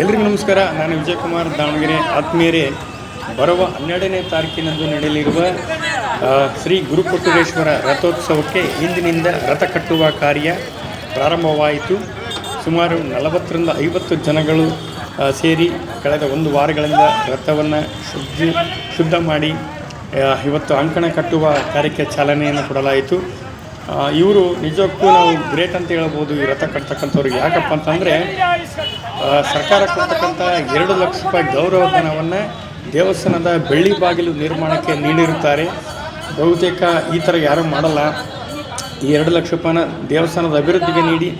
ಎಲ್ರಿಗೂ ನಮಸ್ಕಾರ. ನಾನು ವಿಜಯಕುಮಾರ್ ದಾವಣಗೆರೆ ಆತ್ಮೀಯರೇ. ಬರುವ ಹನ್ನೆರಡನೇ ತಾರೀಕಿನಂದು ನಡೆಯಲಿರುವ ಶ್ರೀ ಗುರುಪಟ್ಟುರೇಶ್ವರ ರಥೋತ್ಸವಕ್ಕೆ ಇಂದಿನಿಂದ ರಥ ಕಟ್ಟುವ ಕಾರ್ಯ ಪ್ರಾರಂಭವಾಯಿತು. ಸುಮಾರು ನಲವತ್ತರಿಂದ ಐವತ್ತು ಜನಗಳು ಸೇರಿ ಕಳೆದ ಒಂದು ವಾರಗಳಿಂದ ರಥವನ್ನು ಶುದ್ಧಿ, ಶುದ್ಧ ಮಾಡಿ ಇವತ್ತು ಅಂಕಣ ಕಟ್ಟುವ ಕಾರ್ಯಕ್ಕೆ ಚಾಲನೆಯನ್ನು ಕೊಡಲಾಯಿತು. ಇವರು ನಿಜಕ್ಕೂ ನಾವು ಗ್ರೇಟ್ ಅಂತ ಹೇಳ್ಬೋದು, ಈ ರಥ ಕಟ್ತಕ್ಕಂಥವ್ರಿಗೆ. ಯಾಕಪ್ಪ ಅಂತಂದರೆ ಸರ್ಕಾರ ಕೊಡ್ತಕ್ಕಂಥ ಎರಡು ಲಕ್ಷ ರೂಪಾಯಿ ಗೌರವಧನವನ್ನು ದೇವಸ್ಥಾನದ ಬೆಳ್ಳಿ ಬಾಗಿಲು ನಿರ್ಮಾಣಕ್ಕೆ ನೀಡಿರುತ್ತಾರೆ. ಬಹುತೇಕ ಈ ಥರ ಯಾರೂ ಮಾಡಲ್ಲ. ಈ ಎರಡು ಲಕ್ಷ ರೂಪಾಯಿನ ದೇವಸ್ಥಾನದ ಅಭಿವೃದ್ಧಿಗೆ ನೀಡಿ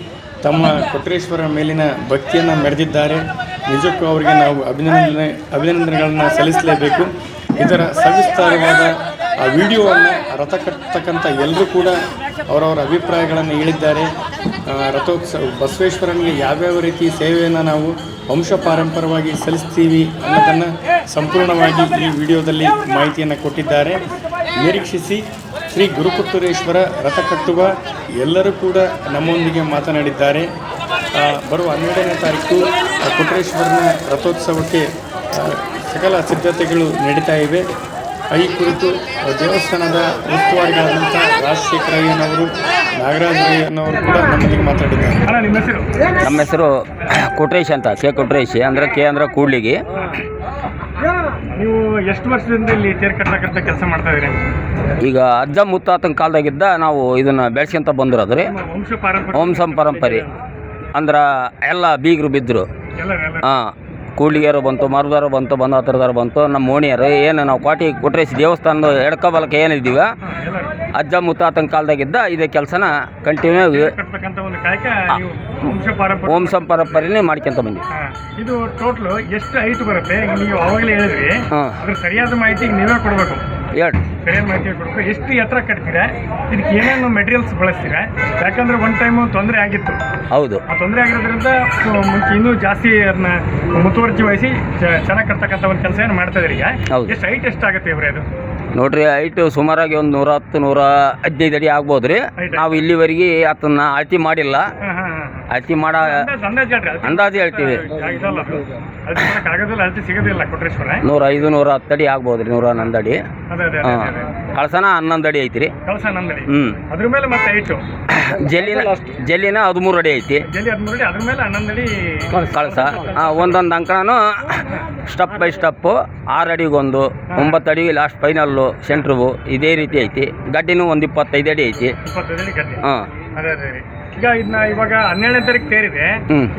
ತಮ್ಮ ಕೊಟ್ರೇಶ್ವರ ಮೇಲಿನ ಭಕ್ತಿಯನ್ನು ಮೆರೆದಿದ್ದಾರೆ. ನಿಜಕ್ಕೂ ಅವರಿಗೆ ನಾವು ಅಭಿನಂದನೆ, ಅಭಿನಂದನೆಗಳನ್ನು ಸಲ್ಲಿಸಲೇಬೇಕು. ಇದರ ಸವಿಸ್ತಾರವಾದ ಆ ವಿಡಿಯೋವನ್ನು ರಥ ಕಟ್ಟತಕ್ಕಂಥ ಎಲ್ಲರೂ ಕೂಡ ಅವರವರ ಅಭಿಪ್ರಾಯಗಳನ್ನು ಹೇಳಿದ್ದಾರೆ. ರಥೋತ್ಸವ, ಬಸವೇಶ್ವರನಿಗೆ ಯಾವ್ಯಾವ ರೀತಿ ಸೇವೆಯನ್ನು ನಾವು ವಂಶ ಪಾರಂಪರವಾಗಿ ಸಲ್ಲಿಸ್ತೀವಿ ಅನ್ನೋದನ್ನು ಸಂಪೂರ್ಣವಾಗಿ ಈ ವಿಡಿಯೋದಲ್ಲಿ ಮಾಹಿತಿಯನ್ನು ಕೊಟ್ಟಿದ್ದಾರೆ. ನಿರೀಕ್ಷಿಸಿ, ಶ್ರೀ ಗುರುಪುತ್ತೂರೇಶ್ವರ ರಥ ಕಟ್ಟುವ ಎಲ್ಲರೂ ಕೂಡ ನಮ್ಮೊಂದಿಗೆ ಮಾತನಾಡಿದ್ದಾರೆ. ಬರುವ ಹನ್ನೆರಡನೇ ತಾರೀಕು ಕೊಟ್ಟರೇಶ್ವರನ ರಥೋತ್ಸವಕ್ಕೆ ಸಕಲ ಸಿದ್ಧತೆಗಳು ನಡೀತಾ ಇವೆ. ಈ ಕುರಿತು ದೇವಸ್ಥಾನದ ಉಸ್ತುವಾರಿಗಳಾದಂಥ ರಾಜಶೇಖರ ಅಯ್ಯನವರು ನಾಗರಾಜ ಅಯ್ಯನವರು ಕೂಡ ನಮ್ಮೊಂದಿಗೆ ಮಾತಾಡಿದ್ದಾರೆ. ಅಣ್ಣ ನಿಮ್ಮ ಹೆಸರು? ನಮ್ಮ ಹೆಸರು ಕೊಟ್ರೇಶ್ ಅಂತ ಕೆ ಕೊಟ್ರೇಶ್ ಅಂದರೆ ಕೆ ಅಂದ್ರೆ ಕೂಡ್ಲಿಗಿ. ನೀವು ಎಷ್ಟು ವರ್ಷದಿಂದ ಇಲ್ಲಿ ತೇರು ಕಟ್ಟತಕ್ಕಂಥ ಕೆಲಸ ಮಾಡ್ತಾ ಇದ್ದೀರಿ? ಈಗ ಅಜ್ಜ ಮುತ್ತಾತನ ಕಾಲದಾಗಿದ್ದ ನಾವು ಇದನ್ನು ಬೆಳೆಸ್ಕೊಂತ ಬಂದಿರೋದು ರೀ ವಂಶ ಪರಂಪರೆ ವಂಶ ಪರಂಪರೆ. ಅಂದ್ರೆ ಎಲ್ಲ ಬೀಗರು ಬಿದ್ದರು ಹಾಂ. ಕೂಡ್ಲಿಗೆರು ಬಂತು ಮರದಾರು ಬಂತು ಬಂದು ಹತ್ರದಾರು ಬಂತು ನಮ್ಮ ಓಣಿಯರು ಏನು ನಾವು ಕೋಟಿ ಕೊಟ್ರೇಶ್ ದೇವಸ್ಥಾನದ ಎಡ್ಕಬಲಕ್ಕೆ ಏನಿದ್ದೀವ ಅಜ್ಜ ಮುತ್ತಾತನ ಕಾಲದಾಗಿದ್ದ ಇದೇ ಕೆಲಸನ ಕಂಟಿನ್ಯೂ ವಂಶ ಪರಂಪರೆನೇ ಮಾಡ್ಕೊಂತ ಬಂದ್ವಿ. ಇದು ಟೋಟ್ಲು ಎಷ್ಟು ಐಟು ಬರುತ್ತೆ? ನೀವು ಅವಾಗಲೇ ಹೇಳಿದ್ರಿ. ಸರಿಯಾದ ಮಾಹಿತಿ ನೀವೇ ಕೊಡಬೇಕು. ಹೇಳಿ ಸರಿಯಾದ ಮಾಹಿತಿ ಕೊಡಬೇಕು ಎಷ್ಟು ಎತ್ತರ ಕಟ್ತೀರಾ? ಇದಕ್ಕೆ ಏನೇನು ಮೆಟೀರಿಯಲ್ಸ್ ಬಳಸ್ತೀರಾ? ಯಾಕಂದ್ರೆ ಒನ್ ಟೈಮ್ ತೊಂದರೆ ಆಗಿತ್ತು. ಹೌದು. ಆ ತೊಂದರೆ ಆಗಿರೋದ್ರಿಂದ ಮುಂಚೆ ಇನ್ನೂ ಜಾಸ್ತಿ ಅದನ್ನ ಮುತುವರ್ಜಿ ವಹಿಸಿ ಚೆನ್ನಾಗಿ ಕಟ್ತಕ್ಕಂಥ ಒಂದು ಕೆಲಸ ಏನು ಮಾಡ್ತಾ ಇದ್ರಿ ಈಗ. ಹೌದು. ಎಷ್ಟು ಹೈಟ್ ಎಷ್ಟಾಗುತ್ತೆ ಇವ್ರೆ ಅದು? ನೋಡ್ರಿ ಹೈಟ್ ಸುಮಾರಾಗಿ ಒಂದು ನೂರ ಹತ್ತು ನೂರ ಹದಿನೈದು ಅಡಿ ಆಗ್ಬೋದು ರೀ. ನಾವು ಇಲ್ಲಿವರೆಗೆ ಅದನ್ನ ಅಳತಿ ಮಾಡಿಲ್ಲ. ಹಾಂ ಹಾಂ ಹಾಂ. ಅಳತಿ ಮಾಡ ಅಂದಾಜು ಹೇಳ್ತೀವಿ. ಕೊಟ್ರೇಶ್ವರ. ನೂರ ಐದು ನೂರ ಹತ್ತು ಅಡಿ ಆಗ್ಬೋದು ರೀ ನೂರ ಹನ್ನೊಂದು ಅಡಿ. ಕಳ್ಸನ ಹನ್ನೊಂದು ಅಡಿ ಐತಿ ರೀ ಕಳಸ ನಂದಡಿ ಹ್ಞೂ ಅದ್ರ ಮೇಲೆ ಮತ್ತೆ ಹೈಟು ಜಲ್ಲಿನ ಜಲ್ಲಿನ ಹದಿಮೂರು ಅಡಿ ಐತಿ. ಜಲ್ಲಿ ಹದಿಮೂರು ಅಡಿ ಅದ್ರ ಮೇಲೆ ಹನ್ನೊಂದಡಿ ಕಳಸ. ಹಾಂ ಒಂದೊಂದು ಅಂಕನೂ ಸ್ಟೆಪ್ ಬೈ ಸ್ಟೆಪ್ಪು. ಆರು ಅಡಿಗೊಂದು ಒಂಬತ್ತು ಅಡಿ ಲಾಸ್ಟ್ ಫೈನಲ್ಲು ಸೆಂಟ್ರು ಇದೇ ರೀತಿ ಐತಿ. ಗಡ್ಡಿನೂ ಒಂದು ಇಪ್ಪತ್ತೈದು ಅಡಿ ಐತಿ. ಹಾಂ. ಅದೇ ಅದೇ ರೀ ಈಗ ಇದನ್ನ ಇವಾಗ ಹನ್ನೆರಡನೇ ತಾರೀಕು ತೇರಿದೆ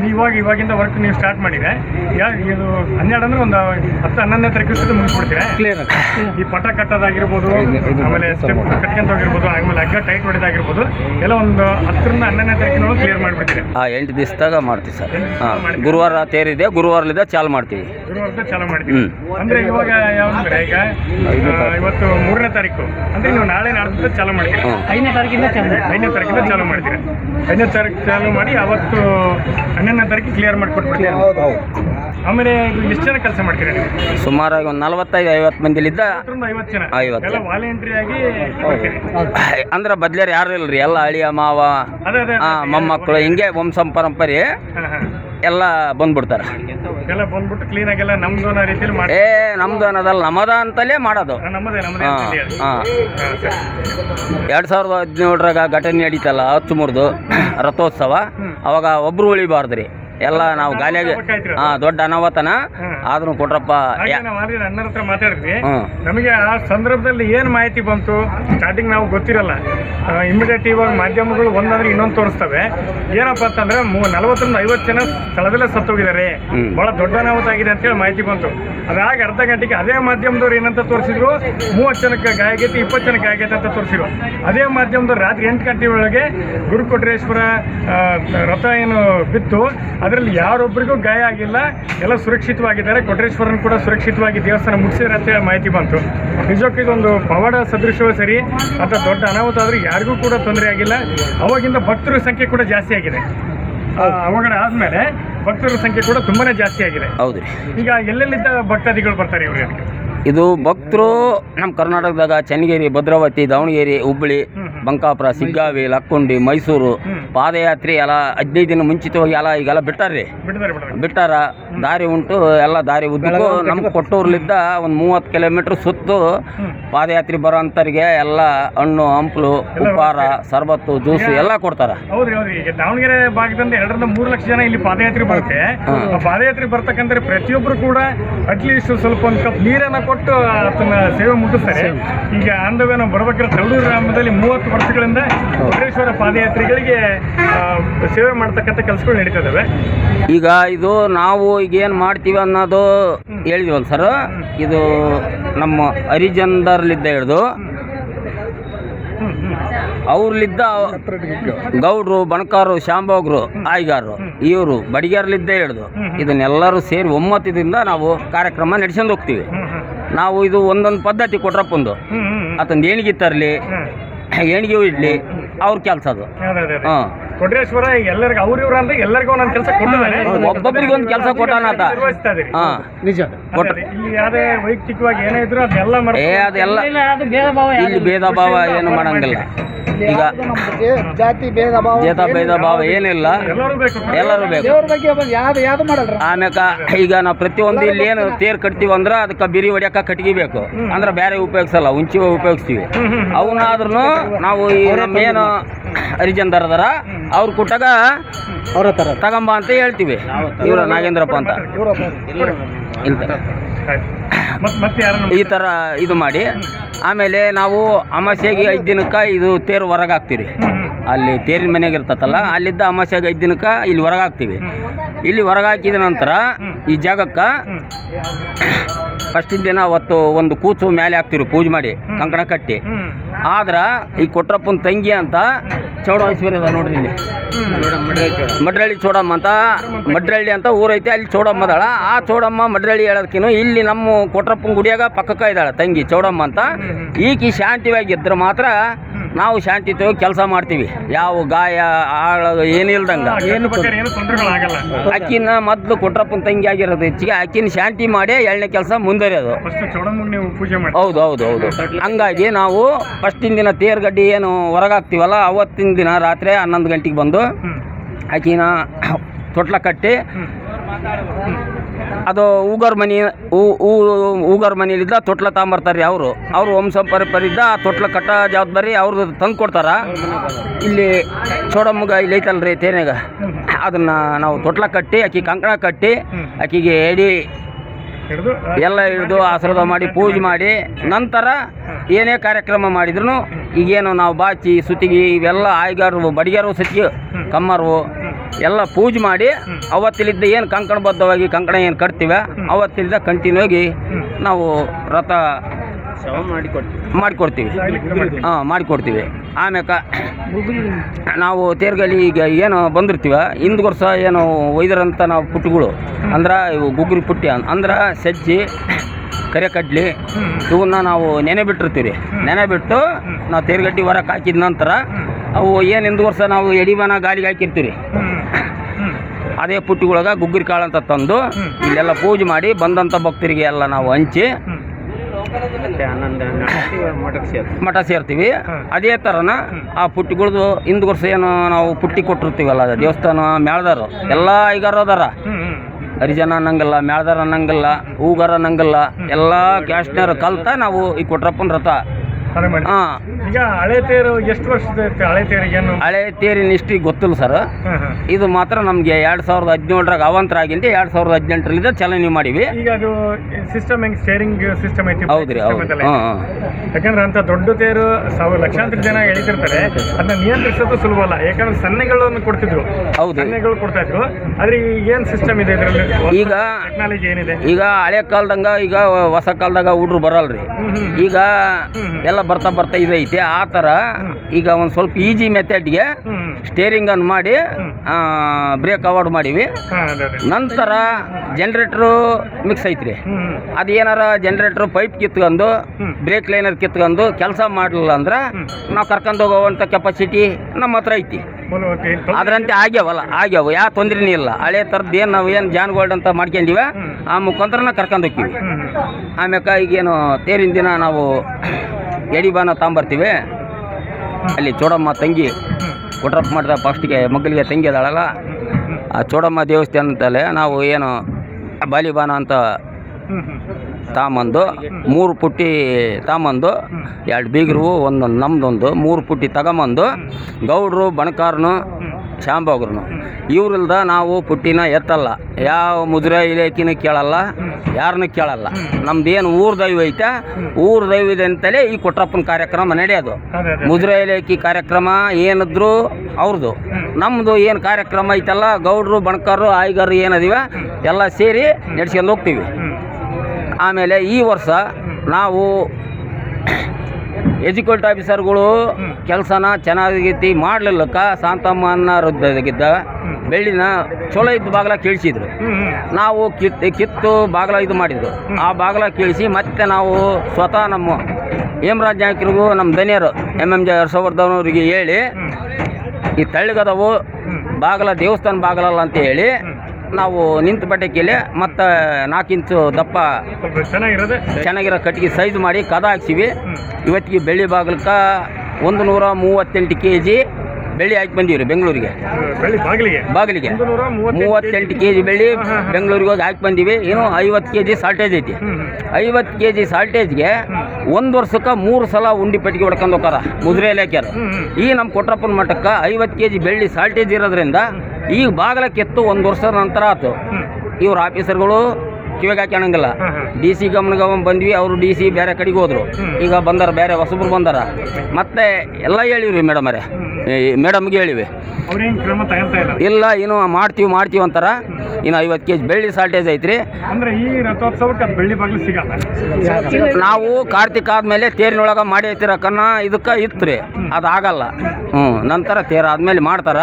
ಇವಾಗ ಇವಾಗಿಂದ ವರ್ಕ್ ನೀವು ಸ್ಟಾರ್ಟ್ ಮಾಡಿದೆ ಯಾ ಇದು ಹನ್ನೆರಡು ಅಂದ್ರೆ ಒಂದು ಹತ್ತು ಹನ್ನೊಂದನೇ ತಾರೀಕು ಸುತ್ತ ಕ್ಲಿಯರ್ ಈ ಪಟ ಕಟ್ಟೋದಾಗಿರ್ಬೋದು ಆಮೇಲೆ ಸ್ಟೆಪ್ ಕಟ್ಕೊಂತ ಹೋಗಿರ್ಬೋದು ಆಮೇಲೆ ಹಗ್ಗ ಟೈಟ್ ಹೊಡೆದಾಗಿರ್ಬೋದು ಎಲ್ಲ ಒಂದು ಹತ್ತರಿಂದ ಹನ್ನೊಂದನೇ ತಾರೀಕಿನೊಳಗೆ ಕ್ಲಿಯರ್ ಮಾಡಿಬಿಡ್ತೀರಾ? ಹಾಂ ಎಂಟು ದಿವಸದಾಗ ಮಾಡ್ತೀವಿ ಸರ್. ಹಾಂ ಗುರುವಾರ ತೇರಿದೆ ಗುರುವಾರಲಿಂದ ಚಾಲು ಮಾಡ್ತೀವಿ. ಗುರುವಾರದ ಚಾಲು ಮಾಡ್ತೀವಿ ಅಂದ್ರೆ ಇವಾಗ ಯಾವ್ದಂದ್ರೆ ಈಗ ಆ, ಇವತ್ತು ಮೂರನೇ ತಾರೀಕು. ಅಂದ್ರೆ ನೀವು ನಾಳೆ ನಾಡ್ದು ಚಾಲು ಮಾಡ್ತೀವಿ ಹ್ಞೂ ಐದನೇ ತಾರೀಕಿಂದ ಚಾಲು. ಐದನೇ ತಾರೀಕಿಂದ ಚಾಲು ಮಾಡ್ತೀರಾ? ಐದನೇ ತಾರೀಕು ಚಾಲು ಮಾಡಿ ಅವತ್ತು ಹನ್ನೊಂದನೇ ತಾರೀಕು ಕ್ಲಿಯರ್ ಮಾಡಿಕೊಟ್ಬಿಡ್ತೀರಾ ಆಮೇಲೆ ಇದು ಎಷ್ಟು ಜನ ಕೆಲಸ ಮಾಡ್ತೀರಿ ನೀವು ಸುಮಾರಾಗಿ ಒಂದು ನಲವತ್ತೈದು ಐವತ್ತು ಮಂದಿಲಿದ್ದ ಇದ್ದ ಐವತ್ತು ಜನ. ಐವತ್ತು ಎಲ್ಲ. ವಾಲಂಟ್ರಿ ಆಗಿ ಮಾಡ್ತೀರಿ ಅಂದ್ರೆ ಬದ್ಲೇರ್ ಯಾರು ಇಲ್ರಿ? ಎಲ್ಲ ಅಳಿಯ ಮಾವ ಅದೇ ಅದೇ. ಆ, ಮೊಮ್ಮಕ್ಕಳು ಹಿಂಗೆ ವಂಶ ಪರಂಪರೆ. ಹಾಂ ಹಾಂ. ಎಲ್ಲ ಬಂದ್ಬಿಡ್ತಾರೆ. ಎಲ್ಲ ಬಂದ್ಬಿಟ್ಟು ಕ್ಲೀನ್ ಆಗೆಲ್ಲ ನಮ್ದು ಅನ್ನೋ ರೀತಿಯಲ್ಲಿ ಮಾಡಿ ಏ ನಮ್ದು ಅನ್ನೋದಲ್ಲ ನಮ್ಮದ ಅಂತಲೇ ಮಾಡೋದು. ನಮ್ಮದೇ ನಮ್ಮದೇ ಹಾಂ ಹಾಂ. ಎರಡು ಸಾವಿರದ ಹದಿನೇಳರಾಗ ಘಟನೆ ನಡೀತಲ್ಲ ಹತ್ತು ಮುರಿದು ರಥೋತ್ಸವ. ಅವಾಗ ಒಬ್ರು ಉಳಿಬಾರ್ದು ರೀ ಎಲ್ಲ ನಾವು ಗಾಲಿಯಾಗಿ ಹಾ ದೊಡ್ಡ ಅನಾಹುತನ. ಆದ್ರೂ ಕೊಟ್ರಪ್ಪ ಯಾ ನಾವು ಆಲ್ರೆಡಿ ಅಣ್ಣರ ಹತ್ರ ಮಾತಾಡಿದ್ವಿ. ನಮಗೆ ಆ ಸಂದರ್ಭದಲ್ಲಿ ಏನು ಮಾಹಿತಿ ಬಂತು? ಸ್ಟಾರ್ಟಿಂಗ್ ನಾವು ಗೊತ್ತಿರಲ್ಲ. ಇಮಿಡಿಯೇಟ್ ಇವಾಗ ಮಾಧ್ಯಮಗಳು ಒಂದಂದ್ರೆ ಇನ್ನೊಂದು ತೋರಿಸ್ತವೆ. ಏನಪ್ಪ ಅಂತಂದ್ರೆ ಮೂ ನಲವತ್ತರಿಂದ ಐವತ್ತು ಜನ ಸ್ಥಳದಲ್ಲೇ ಸತ್ತೋಗಿದ್ದಾರೆ. ಹೋಗಿದ್ದಾರೆ ಬಹಳ ದೊಡ್ಡ ಅನಾಹುತ ಆಗಿದೆ ಅಂತ ಹೇಳಿ ಮಾಹಿತಿ ಬಂತು. ಅದಾಗ ಅರ್ಧ ಗಂಟೆಗೆ ಅದೇ ಮಾಧ್ಯಮದವ್ರು ಏನಂತ ತೋರಿಸಿದ್ರು? ಮೂವತ್ತು ಜನಕ್ಕೆ ಗಾಯ ಆಗೈತಿ ಇಪ್ಪತ್ತು ಜನಕ್ಕೆ ಗಾಯ ಆಗೈತೆ ಅಂತ ತೋರಿಸಿದ್ರು. ಅದೇ ಮಾಧ್ಯಮದವ್ರು ರಾತ್ರಿ ಎಂಟು ಗಂಟೆ ಒಳಗೆ ಗುರುಕೊಟ್ರೇಶ್ವರ ಆ, ರಥ ಏನು ಬಿತ್ತು ಅದರಲ್ಲಿ ಯಾರೊಬ್ಬರಿಗೂ ಗಾಯ ಆಗಿಲ್ಲ. ಎಲ್ಲ ಸುರಕ್ಷಿತವಾಗಿದ್ದಾರೆ. ಕೊಟ್ರೇಶ್ವರನ್ ಕೂಡ ಸುರಕ್ಷಿತವಾಗಿ ದೇವಸ್ಥಾನ ಮುಗಿಸಿದ್ರೆ ಅಂತ ಮಾಹಿತಿ ಬಂತು. ನಿಜಕ್ಕೆ ಇದೊಂದು ಪವಾಡ ಸದೃಶವೇ ಸರಿ. ಅಥವಾ ದೊಡ್ಡ ಅನಾಹುತ ಆದರೂ ಯಾರಿಗೂ ಕೂಡ ತೊಂದರೆ ಆಗಿಲ್ಲ. ಅವಾಗಿಂದ ಭಕ್ತರ ಸಂಖ್ಯೆ ಕೂಡ ಜಾಸ್ತಿ ಆಗಿದೆ. ಅವಾಗ ಆದ್ಮೇಲೆ ಆದಮೇಲೆ ಭಕ್ತರ ಸಂಖ್ಯೆ ಕೂಡ ತುಂಬಾನೇ ಜಾಸ್ತಿ ಆಗಿದೆ. ಹೌದು ಈಗ ಎಲ್ಲೆಲ್ಲಿದ್ದ ಭಕ್ತಾದಿಗಳು ಬರ್ತಾರೆ ಇವ್ರಿಗೆ ಇದು ಭಕ್ತರು ನಮ್ಮ ಕರ್ನಾಟಕದಾಗ ಚನ್ನಗಿರಿ ಭದ್ರಾವತಿ ದಾವಣಗೆರೆ ಹುಬ್ಬಳ್ಳಿ ಬಂಕಾಪುರ ಸಿಗ್ಗಾವಿ ಲಕ್ಕುಂಡಿ ಮೈಸೂರು ಪಾದಯಾತ್ರೆ ಎಲ್ಲ ಹದಿನೈದು ದಿನ ಮುಂಚಿತವಾಗಿ ಎಲ್ಲ ಈಗೆಲ್ಲ ಬಿಟ್ಟಾರ್ರಿ. ಬಿಟ್ಟಾರ ದಾರಿ ಉಂಟು ಎಲ್ಲ ದಾರಿ ಉದ್ದಕ್ಕೂ ನಮ್ಮ ಕೊಟ್ಟೂರ್ಲಿದ್ದ ಒಂದು ಮೂವತ್ತು ಕಿಲೋಮೀಟ್ರ್ ಸುತ್ತು ಪಾದಯಾತ್ರೆ ಬರೋ ಅಂಥವ್ರಿಗೆ ಎಲ್ಲ ಹಣ್ಣು ಹಂಪಲು ಉಪ್ಪಾರ ಸರ್ಬತ್ತು ಜ್ಯೂಸು ಎಲ್ಲ ಕೊಡ್ತಾರ. ದಾವಣಗೆರೆ ಭಾಗದಿಂದ ಎರಡರಿಂದ ಮೂರು ಲಕ್ಷ ಜನ ಇಲ್ಲಿ ಪಾದಯಾತ್ರೆ ಬರುತ್ತೆ. ಪಾದಯಾತ್ರೆ ಬರ್ತಕ್ಕಂಥ ಪ್ರತಿಯೊಬ್ಬರು ಕೂಡ ಅಟ್ಲೀಸ್ಟ್ ಸ್ವಲ್ಪ ಒಂದು ಕಪ್ ನೀರನ್ನ ಕೊಟ್ಟು ಅದನ್ನ ಸೇವೆ ಮುಟ್ಟಿಸ್ತಾರೆ ಈಗ ಆಂಧವೇ ನಾವು ಬರ್ಬೇಕಾದ್ರೆ ತೌಡೂರು ಗ್ರಾಮದಲ್ಲಿ ಮೂವತ್ತು ವರ್ಷಗಳಿಂದ ಕೊಟ್ರೇಶ್ವರ ಪಾದಯಾತ್ರಿಗಳಿಗೆ ಸೇವೆ ಮಾಡ್ತಕ್ಕಂಥ ಕೆಲಸಗಳು ನಡೀತಾ ಇದಾವೆ. ಈಗ ಇದು ನಾವು ಈಗ ಏನು ಮಾಡ್ತೀವಿ ಅನ್ನೋದು ಹೇಳಿದ್ವಲ್ಲ ಸರ್? ಇದು ನಮ್ಮ ಹರಿಜನದರ್ಲಿದ್ದ ಹಿಡ್ದು ಅವ್ರಲ್ಲಿದ್ದ ಗೌಡ್ರು ಬಣಕಾರು ಶಾಂಬೋಗ್ರು ಆಯ್ಗಾರರು ಇವರು ಬಡಿಗಾರ್ಲಿದ್ದೇ ಹಿಡ್ದು ಇದನ್ನೆಲ್ಲರೂ ಸೇರಿ ಒಮ್ಮತದಿಂದ ನಾವು ಕಾರ್ಯಕ್ರಮ ನಡೆಸ್ಕೊಂಡು ಹೋಗ್ತೀವಿ. ನಾವು ಇದು ಒಂದೊಂದು ಪದ್ಧತಿ ಕೊಟ್ರಪ್ಪಂದು. ಆತಂದು ಏಣಿಗೆ ತರಲಿ. ಏಣಿಗೆ ಇಡ್ಲಿ ಅವ್ರ ಕೆಲಸ ಅದೇ. ಹಾಂ ಕೊಟ್ರೇಶ್ವರ ಎಲ್ಲರಿಗೂ ಅವ್ರ ಇವ್ರ ಅಂತ ಎಲ್ಲರಿಗೂ ಒಂದೊಂದು ಕೆಲಸ ಕೊಟ್ಟಿದ್ದಾರೆ. ಒಬ್ಬೊಬ್ಬರಿಗೆ ಒಂದು ಕೆಲಸ ಕೊಟ್ಟಾನ ಅಂತ. ನಿರ್ವಹಿಸ್ತಾ ಇದೀರಿ ಹಾಂ. ನಿಜ. ಇಲ್ಲಿ ಯಾವುದೇ ವೈಯಕ್ತಿಕವಾಗಿ ಏನೇ ಇದ್ರು ಅದೆಲ್ಲ ಏ ಅದೆಲ್ಲ ಇಲ್ಲಿ ಭೇದ ಭಾವ ಏನು ಮಾಡಂಗಿಲ್ಲ. ಈಗ ಜಾತಿ ಭೇದ ಭಾವ ಜೇತ ಭೇದ ಭಾವ ಏನಿಲ್ಲ. ಎಲ್ಲರೂ ಬೇಕು. ಎಲ್ಲರೂ ಬೇಕು. ದೇವ್ರ ಬಗ್ಗೆ ಬಂದ್ ಯಾವ್ದು ಯಾವ್ದು ಮಾಡಲ್ರ? ಆಮ್ಯಾಕ ಈಗ ನಾವು ಪ್ರತಿಯೊಂದು ಇಲ್ಲಿ ಏನು ತೇರ್ ಕಟ್ತೀವಿ ಅಂದ್ರೆ ಅದಕ್ಕೆ ಬಿರಿ ಹೊಡ್ಯಾಕ ಕಟ್ಗಿ ಬೇಕು. ಅಂದ್ರೆ ಬೇರೆ ಉಪಯೋಗಿಸಲ್ಲ ಉಂಚಿ ಉಪಯೋಗಿಸ್ತೀವಿ. ಅವನ್ನಾದ್ರೂ ನಾವು ಈ ಹರಿಜನದರ್ ಅದಾರ ಅವ್ರು ಕೊಟ್ಟಾಗ ಅವ್ರ ಹತ್ರ ತಗೊಂಬ ಅಂತ ಹೇಳ್ತೀವಿ. ಇವರ ನಾಗೇಂದ್ರಪ್ಪ ಅಂತ. ಈ ಥರ ಇದು ಮಾಡಿ. ಆಮೇಲೆ ನಾವು ಅಮಾಸೆಗೆ ಐದು ದಿನಕ್ಕೆ ಇದು ತೇರು ಹೊರಗೆ ಹಾಕ್ತೀವಿ ಅಲ್ಲಿ ತೇರಿನ ಮನೆಗೆ ಇರ್ತತಲ್ಲ ಅಲ್ಲಿದ್ದ ಅಮಾಸೆಗೆ ಐದು ದಿನಕ್ಕೆ ಇಲ್ಲಿ ಹೊರಗೆ ಹಾಕ್ತೀವಿ ಇಲ್ಲಿ ಹೊರಗೆ ಹಾಕಿದ ನಂತರ ಈ ಜಾಗಕ್ಕೆ ಫಸ್ಟಿನ ದಿನ ಅವತ್ತು ಒಂದು ಕೂಸು ಮೇಲೆ ಹಾಕ್ತಿರು ಪೂಜೆ ಮಾಡಿ ಕಂಕಣ ಕಟ್ಟಿ. ಆದ್ರ ಈ ಕೊಟ್ರಪ್ಪನ ತಂಗಿ ಅಂತ ಚೌಡೇಶ್ವರಿ ಅದ ನೋಡ್ರಿ ಇಲ್ಲಿ. ಮಡ್ರಳ್ಳಿ ಚೋಡಮ್ಮ. ಅಂತ ಮಡ್ರಳ್ಳಿ ಅಂತ ಊರೈತೆ ಅಲ್ಲಿ ಚೌಡಮ್ಮ ಅದಾಳ. ಆ ಚೌಡಮ್ಮ ಮಡ್ರಳ್ಳಿ ಹೇಳೋದಕ್ಕಿನ್ನು ಇಲ್ಲಿ ನಮ್ಮ ಕೊಟ್ರಪ್ಪನ ಗುಡಿಯಾಗ ಪಕ್ಕಕ್ಕ ಇದ್ದಾಳೆ ತಂಗಿ ಚೌಡಮ್ಮ ಅಂತ. ಈಕಿ ಶಾಂತಿವಾಗಿದ್ರೆ ಮಾತ್ರ ನಾವು ಶಾಂತಿಯುತವಾಗಿ ಕೆಲಸ ಮಾಡ್ತೀವಿ. ಯಾವ ಗಾಯ ಆಳ ಏನಿಲ್ದಂಗ ಅಕ್ಕಿನ ಮೊದಲು ಕೊಟ್ರಪ್ಪನ ತಂಗಿ ಆಗಿರೋದು. ಹೆಚ್ಚಿಗೆ ಅಕ್ಕಿನ ಶಾಂತಿ ಮಾಡಿ ಎಳ್ಳೆ ಕೆಲಸ ಮುಂದುವರಿಯೋದು ಹೌದು ಹೌದು ಹೌದು. ಹಂಗಾಗಿ ನಾವು ಫಸ್ಟಿನ ದಿನ ತೇರ್ಗಡ್ಡಿ ಏನು ಹೊರಗಾಗ್ತೀವಲ್ಲ ಅವತ್ತಿನ ದಿನ ರಾತ್ರಿ ಹನ್ನೊಂದು ಗಂಟೆಗೆ ಬಂದು ಅಕ್ಕಿನ ತೊಟ್ಲ ಕಟ್ಟಿ ಅದು ಊಗರ್ ಮನೆ, ಊ- ಊ- ಊಗರ್ ಮನೆಯಲ್ಲಿದ್ದ ತೊಟ್ಲ ತಗೊಂಬರ್ತಾರೆ ರೀ ಅವರು. ಅವರು ವಂಶ ಆ ತೊಟ್ಲ ಕಟ್ಟ ಜವಾಬ್ದಾರಿ ಅವ್ರದ್ದು ತಂದು ಕೊಡ್ತಾರ. ಇಲ್ಲಿ ಚೋಡಮ್ಮಗ ಇಲ್ಲಿ ಐತಲ್ರಿ ತೇನೆಗ ಅದನ್ನ ನಾವು ತೊಟ್ಲ ಕಟ್ಟಿ ಆಕೆಗೆ ಕಂಕಣ ಕಟ್ಟಿ ಆಕೆಗೆ ಎಡಿ ಎಲ್ಲ ಹಿಡಿದು ಆಶೀರ್ವಾದ ಮಾಡಿ, ಪೂಜೆ ಮಾಡಿ, ನಂತರ ಏನೇ ಕಾರ್ಯಕ್ರಮ ಮಾಡಿದ್ರು ಈಗೇನು ನಾವು ಬಾಚಿ, ಸುತ್ತಿಗೆ ಇವೆಲ್ಲ ಆಯ್ಗಾರು ಬಡಿಗಾರು ಸುತ್ತಿಗೆ ಕಮ್ಮರು. ಎಲ್ಲ ಪೂಜೆ ಮಾಡಿ ಅವತ್ತಿಲಿದ್ದ ಏನು ಕಂಕಣಬದ್ಧವಾಗಿ ಕಂಕಣ ಏನು ಕಟ್ತೀವಿ ಅವತ್ತಿಲಿದ್ದ ಕಂಟಿನ್ಯೂ ಆಗಿ ನಾವು ರಥ ಮಾಡಿಕೊಡ್ತೀವಿ. ಹಾಂ ಮಾಡಿಕೊಡ್ತೀವಿ. ಆಮ್ಯಾಕ ನಾವು ತೇರ್ಗಲಿ ಈಗ ಏನು ಬಂದಿರ್ತೀವ ಹಿಂದ್ ವರ್ಷ ಏನು ಒಯ್ದರಂತ ನಾವು ಪುಟ್ಟುಗಳು. ಅಂದ್ರೆ ಇವು ಗುಗ್ರಿ ಪುಟ್ಟಿ ಅಂದ್ರೆ ಸಜ್ಜಿ ಕರೆ ಕಡ್ಲಿ ಇವನ್ನ ನಾವು ನೆನೆ ಬಿಟ್ಟಿರ್ತೀವಿ ನೆನೆ ಬಿಟ್ಟು ನಾವು ತೇರ್ಗಡ್ಡಿ ಹೊರಕ್ಕೆ ಹಾಕಿದ ನಂತರ ಅವು ಏನು ಹಿಂದ್ ವರ್ಷ ನಾವು ಎಡಿಬಾನ ಗಾಲಿಗೆ ಹಾಕಿರ್ತೀವಿ ಅದೇ ಪುಟ್ಟಿಗೊಳಗೆ ಗುಗ್ಗರಿ ಕಾಳು ಅಂತ ತಂದು ಇಲ್ಲೆಲ್ಲ ಪೂಜೆ ಮಾಡಿ ಬಂದಂಥ ಭಕ್ತರಿಗೆ ಎಲ್ಲ ನಾವು ಹಂಚಿ ಮಠ ಸೇರ್ತೀವಿ. ಅದೇ ಥರನ ಆ ಪುಟ್ಟಿಗಳ್ದು ಹಿಂದ್ ವರ್ಷ ಏನು ನಾವು ಪುಟ್ಟಿ ಕೊಟ್ಟಿರ್ತೀವಲ್ಲ ದೇವಸ್ಥಾನ ಮೇಳ್ದಾರು ಎಲ್ಲ ಐಗಾರು ಅದಾರ. ಹರಿಜನ ಅನ್ನಂಗಿಲ್ಲ ಮೇಳ್ದಾರ ಅನ್ನಂಗಿಲ್ಲ ಹೂಗಾರ ಅನ್ನಂಗಿಲ್ಲ ಎಲ್ಲ ಕ್ಯಾಸ್ಟ್ನರ್ ಕಲ್ತ ನಾವು ಈ ಕೊಟ್ರಪ್ಪನ ರಥ ಹಾಂ. ಈಗ ಹಳೆ ತೇರು ಎಷ್ಟು ವರ್ಷದ ಹಳೆ ತೇರಿಗೆ ಏನು ಹಳೆ ತೇರಿನ ಇಷ್ಟು ಗೊತ್ತಿಲ್ಲ ಸರ್. ಇದು ಮಾತ್ರ ನಮಗೆ ಎರಡು ಸಾವಿರದ ಹದಿನೇಳರಾಗ ಅವಾಂತರ ಆಗಿಂದ ಎರಡು ಸಾವಿರದ ಹದಿನೆಂಟರಿಂದ ಚಲನೆ ಮಾಡೀವಿ. ಈಗ ಅದು ಸಿಸ್ಟಮ್ ಹೆಂಗ್ ಸ್ಟೇರಿಂಗ್ ಸಿಸ್ಟಮ್ ಐತಿ ಹೌದ್ರಿ system ಹೌದು. ಐತಲ್ಲ ಹಾಂ ಹಾಂ. ಯಾಕಂದ್ರೆ ಅಂತ ದೊಡ್ಡ ತೇರು ಸಾವಿರ ಲಕ್ಷಾಂತರ ಜನ ಎಳಿತಿರ್ತಾರೆ. ಅದನ್ನ ನಿಯಂತ್ರಿಸೋದು ಸುಲಭ ಅಲ್ಲ. ಯಾಕಂದ್ರೆ ಸನ್ನೆಗಳನ್ನು ಕೊಡ್ತಿದ್ರು. ಹೌದು. ಸನ್ನೆಗಳು ಕೊಡ್ತಾ ಇದ್ರು. ಆದ್ರೆ ಈಗ ಏನ್ ಸಿಸ್ಟಮ್ ಇದೆ ಇದರಲ್ಲಿ? ಈಗ ಟೆಕ್ನಾಲಜಿ ಏನಿದೆ? ಈಗ ಹಳೆ ಕಾಲದಂಗ ಈಗ ಹೊಸ ಕಾಲದಾಗ ಹುಡ್ರು ಬರಲ್ರಿ. ಈಗ ಎಲ್ಲ ಬರ್ತಾ ಬರ್ತಾ ಇದೈತಿ. ಆ ಥರ ಈಗ ಒಂದು ಸ್ವಲ್ಪ ಈಜಿ ಮೆಥಡ್ಗೆ ಸ್ಟೇರಿಂಗ್ ಅನ್ನು ಮಾಡಿ ಬ್ರೇಕ್ ಅವಾರ್ಡ್ ಮಾಡೀವಿ. ನಂತರ ಜನ್ರೇಟ್ರು ಮಿಕ್ಸ್ ಐತ್ರಿ. ಅದು ಅದೇನಾರ ಜನ್ರೇಟ್ರ್ ಪೈಪ್ ಕಿತ್ಕೊಂಡು ಬ್ರೇಕ್ ಲೈನರ್ ಕಿತ್ಕೊಂಡು ಕೆಲಸ ಮಾಡಲಿಲ್ಲ ಅಂದ್ರೆ ನಾವು ಕರ್ಕೊಂಡು ಹೋಗೋವಂಥ ಕೆಪಾಸಿಟಿ ನಮ್ಮ ಹತ್ರ ಐತಿ. ಅದರಂತೆ ಆಗ್ಯಾವಲ್ಲ, ಆಗ್ಯಾವ. ಯಾವ ತೊಂದ್ರೆನೇ ಇಲ್ಲ. ಹಳೆ ಥರದ್ದು ಏನು ನಾವು ಏನು ಜಾನ್ ಗೋಲ್ಡ್ ಅಂತ ಮಾಡ್ಕೊಂಡಿವ, ಆ ಮುಖಾಂತರ ಕರ್ಕೊಂಡು ಹೋಗ್ತೀವಿ ಆಮ್ಯಾಕ ಈಗೇನು ತೇರಿನ ದಿನ ನಾವು ಎಡಿಬಾನ ತಗೊಂಬರ್ತೀವಿ ಅಲ್ಲಿ ಚೋಡಮ್ಮ ತಂಗಿ ಕೊಟ್ರಪ್ಪ ಮಾಡಿದ ಫಸ್ಟ್ಗೆ ಮಗ್ಗಲಿಗೆ ತಂಗಿ ಅದಾಳಲ್ಲ. ಆ ಚೋಡಮ್ಮ ದೇವಸ್ಥಾನದಲ್ಲಿ ನಾವು ಏನು ಬಾಲಿಬಾನ ಅಂತ ಹ್ಮ್ ಮೂರು ಪುಟ್ಟಿ ತಾಮಂದು ಎರಡು ಬೀಗರು, ಒಂದೊಂದು ನಮ್ದೊಂದು, ಮೂರು ಪುಟ್ಟಿ ತಗೊಂಬಂದು, ಗೌಡ್ರು, ಬಣಕಾರನು ಶಾಂಬಾಗ್ರು ಇವ್ರಿಲ್ದ ನಾವು ಪುಟ್ಟಿನ ಎತ್ತಲ್ಲ. ಯಾವ ಮುದ್ರೆ ಇಲಾಖೆನೂ ಕೇಳಲ್ಲ ಯಾರನ್ನೂ ಕೇಳಲ್ಲ. ನಮ್ದು ಏನು ಊರ ದೈವ ಐತೆ ಊರ ದೈವದ ಅಂತಲೇ ಈ ಕೊಟ್ರಪ್ಪನ ಕಾರ್ಯಕ್ರಮ ನಡೆಯೋದು. ಮುದ್ರೆ ಇಲಾಖೆ ಕಾರ್ಯಕ್ರಮ ಏನಿದ್ರು ಅವ್ರದ್ದು ನಮ್ಮದು ಏನು ಕಾರ್ಯಕ್ರಮ ಐತಲ್ಲ ಗೌಡ್ರು ಬಣಕರು ಆಯ್ಗರು ಏನದಿವೆ ಎಲ್ಲ ಸೇರಿ ನಡೆಸ್ಕೊಂಡು ಹೋಗ್ತೀವಿ. ಆಮೇಲೆ ಈ ವರ್ಷ ನಾವು ಎಜುಕೇಟ್ ಆಫೀಸರ್ಗಳು ಕೆಲಸನ ಚೆನ್ನಾಗೈತಿ ಮಾಡಲಿಲ್ಲಕ್ಕ ಶಾಂತಮ್ಮ ಅನ್ನೋರಿದ್ದ ಬೆಳ್ಳಿನ ಚಲೋ ಇದ್ದ ಬಾಗಿಲ ಕೇಳಿಸಿದ್ರು. ನಾವು ಕಿತ್ ಕಿತ್ತು ಬಾಗಿಲ ಇದು ಮಾಡಿದ್ರು. ಆ ಬಾಗಿಲ ಕೇಳಿಸಿ ಮತ್ತೆ ನಾವು ಸ್ವತಃ ನಮ್ಮ ಹೇಮರಾಜ್ ನಾಯಕರಿಗೂ ನಮ್ಮ ಧನಿಯರು ಎಂ ಎಂ ಜೆ ಹರ್ಷವರ್ಧನವ್ರಿಗೆ ಹೇಳಿ ಈ ತಳ್ಳಿಗದವು ಬಾಗ್ಲ ದೇವಸ್ಥಾನ ಬಾಗ್ಲಲ್ಲ ಅಂತ ಹೇಳಿ ನಾವು ನಿಂತು ಬಟ್ಟೆಕೆಲೆ ಮತ್ತು ನಾಲ್ಕು ಇಂಚು ದಪ್ಪ ಚೆನ್ನಾಗಿರೋ ಕಟ್ಟಿಗೆ ಸೈಜ್ ಮಾಡಿ ಕದ ಹಾಕ್ಸಿವಿ. ಇವತ್ತಿಗೆ ಬೆಳ್ಳಿ ಬಾಗಿಲಕ್ಕೆ ಒಂದು ನೂರ ಮೂವತ್ತೆಂಟು ಕೆ ಜಿ ಬೆಳ್ಳಿ ಹಾಕಿ ಬಂದೀವಿ ರೀ ಬೆಂಗಳೂರಿಗೆ ಬಾಗಿಲಿಗೆ? ಮೂವತ್ತೆಂಟು ಕೆ ಜಿ ಬೆಳ್ಳಿ ಬೆಂಗಳೂರಿಗೆ ಹೋಗಿ ಹಾಕಿ ಬಂದೀವಿ. ಏನು ಐವತ್ತು ಕೆ ಜಿ ಸಾಲ್ಟೇಜ್ ಐತಿ. ಐವತ್ತು ಕೆ ಜಿ ಸಾಲ್ಟೇಜ್ಗೆ ಒಂದು ವರ್ಷಕ್ಕೆ ಮೂರು ಸಲ ಉಂಡಿ ಪಟ್ಟಿಗೆ ಹೊಡ್ಕೊಂಡು ಹೋಗಾರ ಮುದ್ರೆ ಇಲಾಖೆಯರು ಈ ನಮ್ಮ ಕೊಟ್ರಪ್ಪನ ಮಠಕ್ಕೆ ಐವತ್ತು ಕೆ ಜಿ ಬೆಳ್ಳಿ ಸಾಲ್ಟೇಜ್ ಇರೋದ್ರಿಂದ ಈಗ ಬಾಗಿಲ ಕೆತ್ತು ಒಂದು ವರ್ಷದ ನಂತರ ಆಯ್ತು ಇವ್ರ ಆಫೀಸರ್ಗಳು ಕಿವಿಗೆ ಹಾಕ್ಯಣಂಗಿಲ್ಲ ಡಿ ಸಿ ಗಮನಗಮ ಬಂದ್ವಿ ಅವರು ಡಿ ಸಿ ಬೇರೆ ಕಡೆಗೆ ಹೋದ್ರು. ಈಗ ಬಂದಾರ ಬೇರೆ ಹೊಸಬ್ರು ಬಂದಾರ. ಮತ್ತೆ ಎಲ್ಲ ಹೇಳಿವ್ರಿ ಮೇಡಮರೇ ಮೇಡಮ್ಗೆ ಹೇಳಿವಿ. ಇಲ್ಲ? ಏನು ಮಾಡ್ತೀವಿ ಮಾಡ್ತೀವಿ ಅಂತಾರ. ಇನ್ನು ಐವತ್ತು ಕೆ ಜಿ ಬೆಳ್ಳಿ ಸಾಲ್ಟೇಜ್ ಐತ್ರಿ ನಾವು ಕಾರ್ತಿಕ್ ಆದಮೇಲೆ ತೇರಿನೊಳಗೆ ಮಾಡಿ ಐತಿರಕನ್ನ ಇದಕ್ಕೆ ಇತ್ತು ರೀ ಅದು ಆಗಲ್ಲ. ಹ್ಞೂ ನಂತರ ತೇರು ಆದಮೇಲೆ ಮಾಡ್ತಾರ.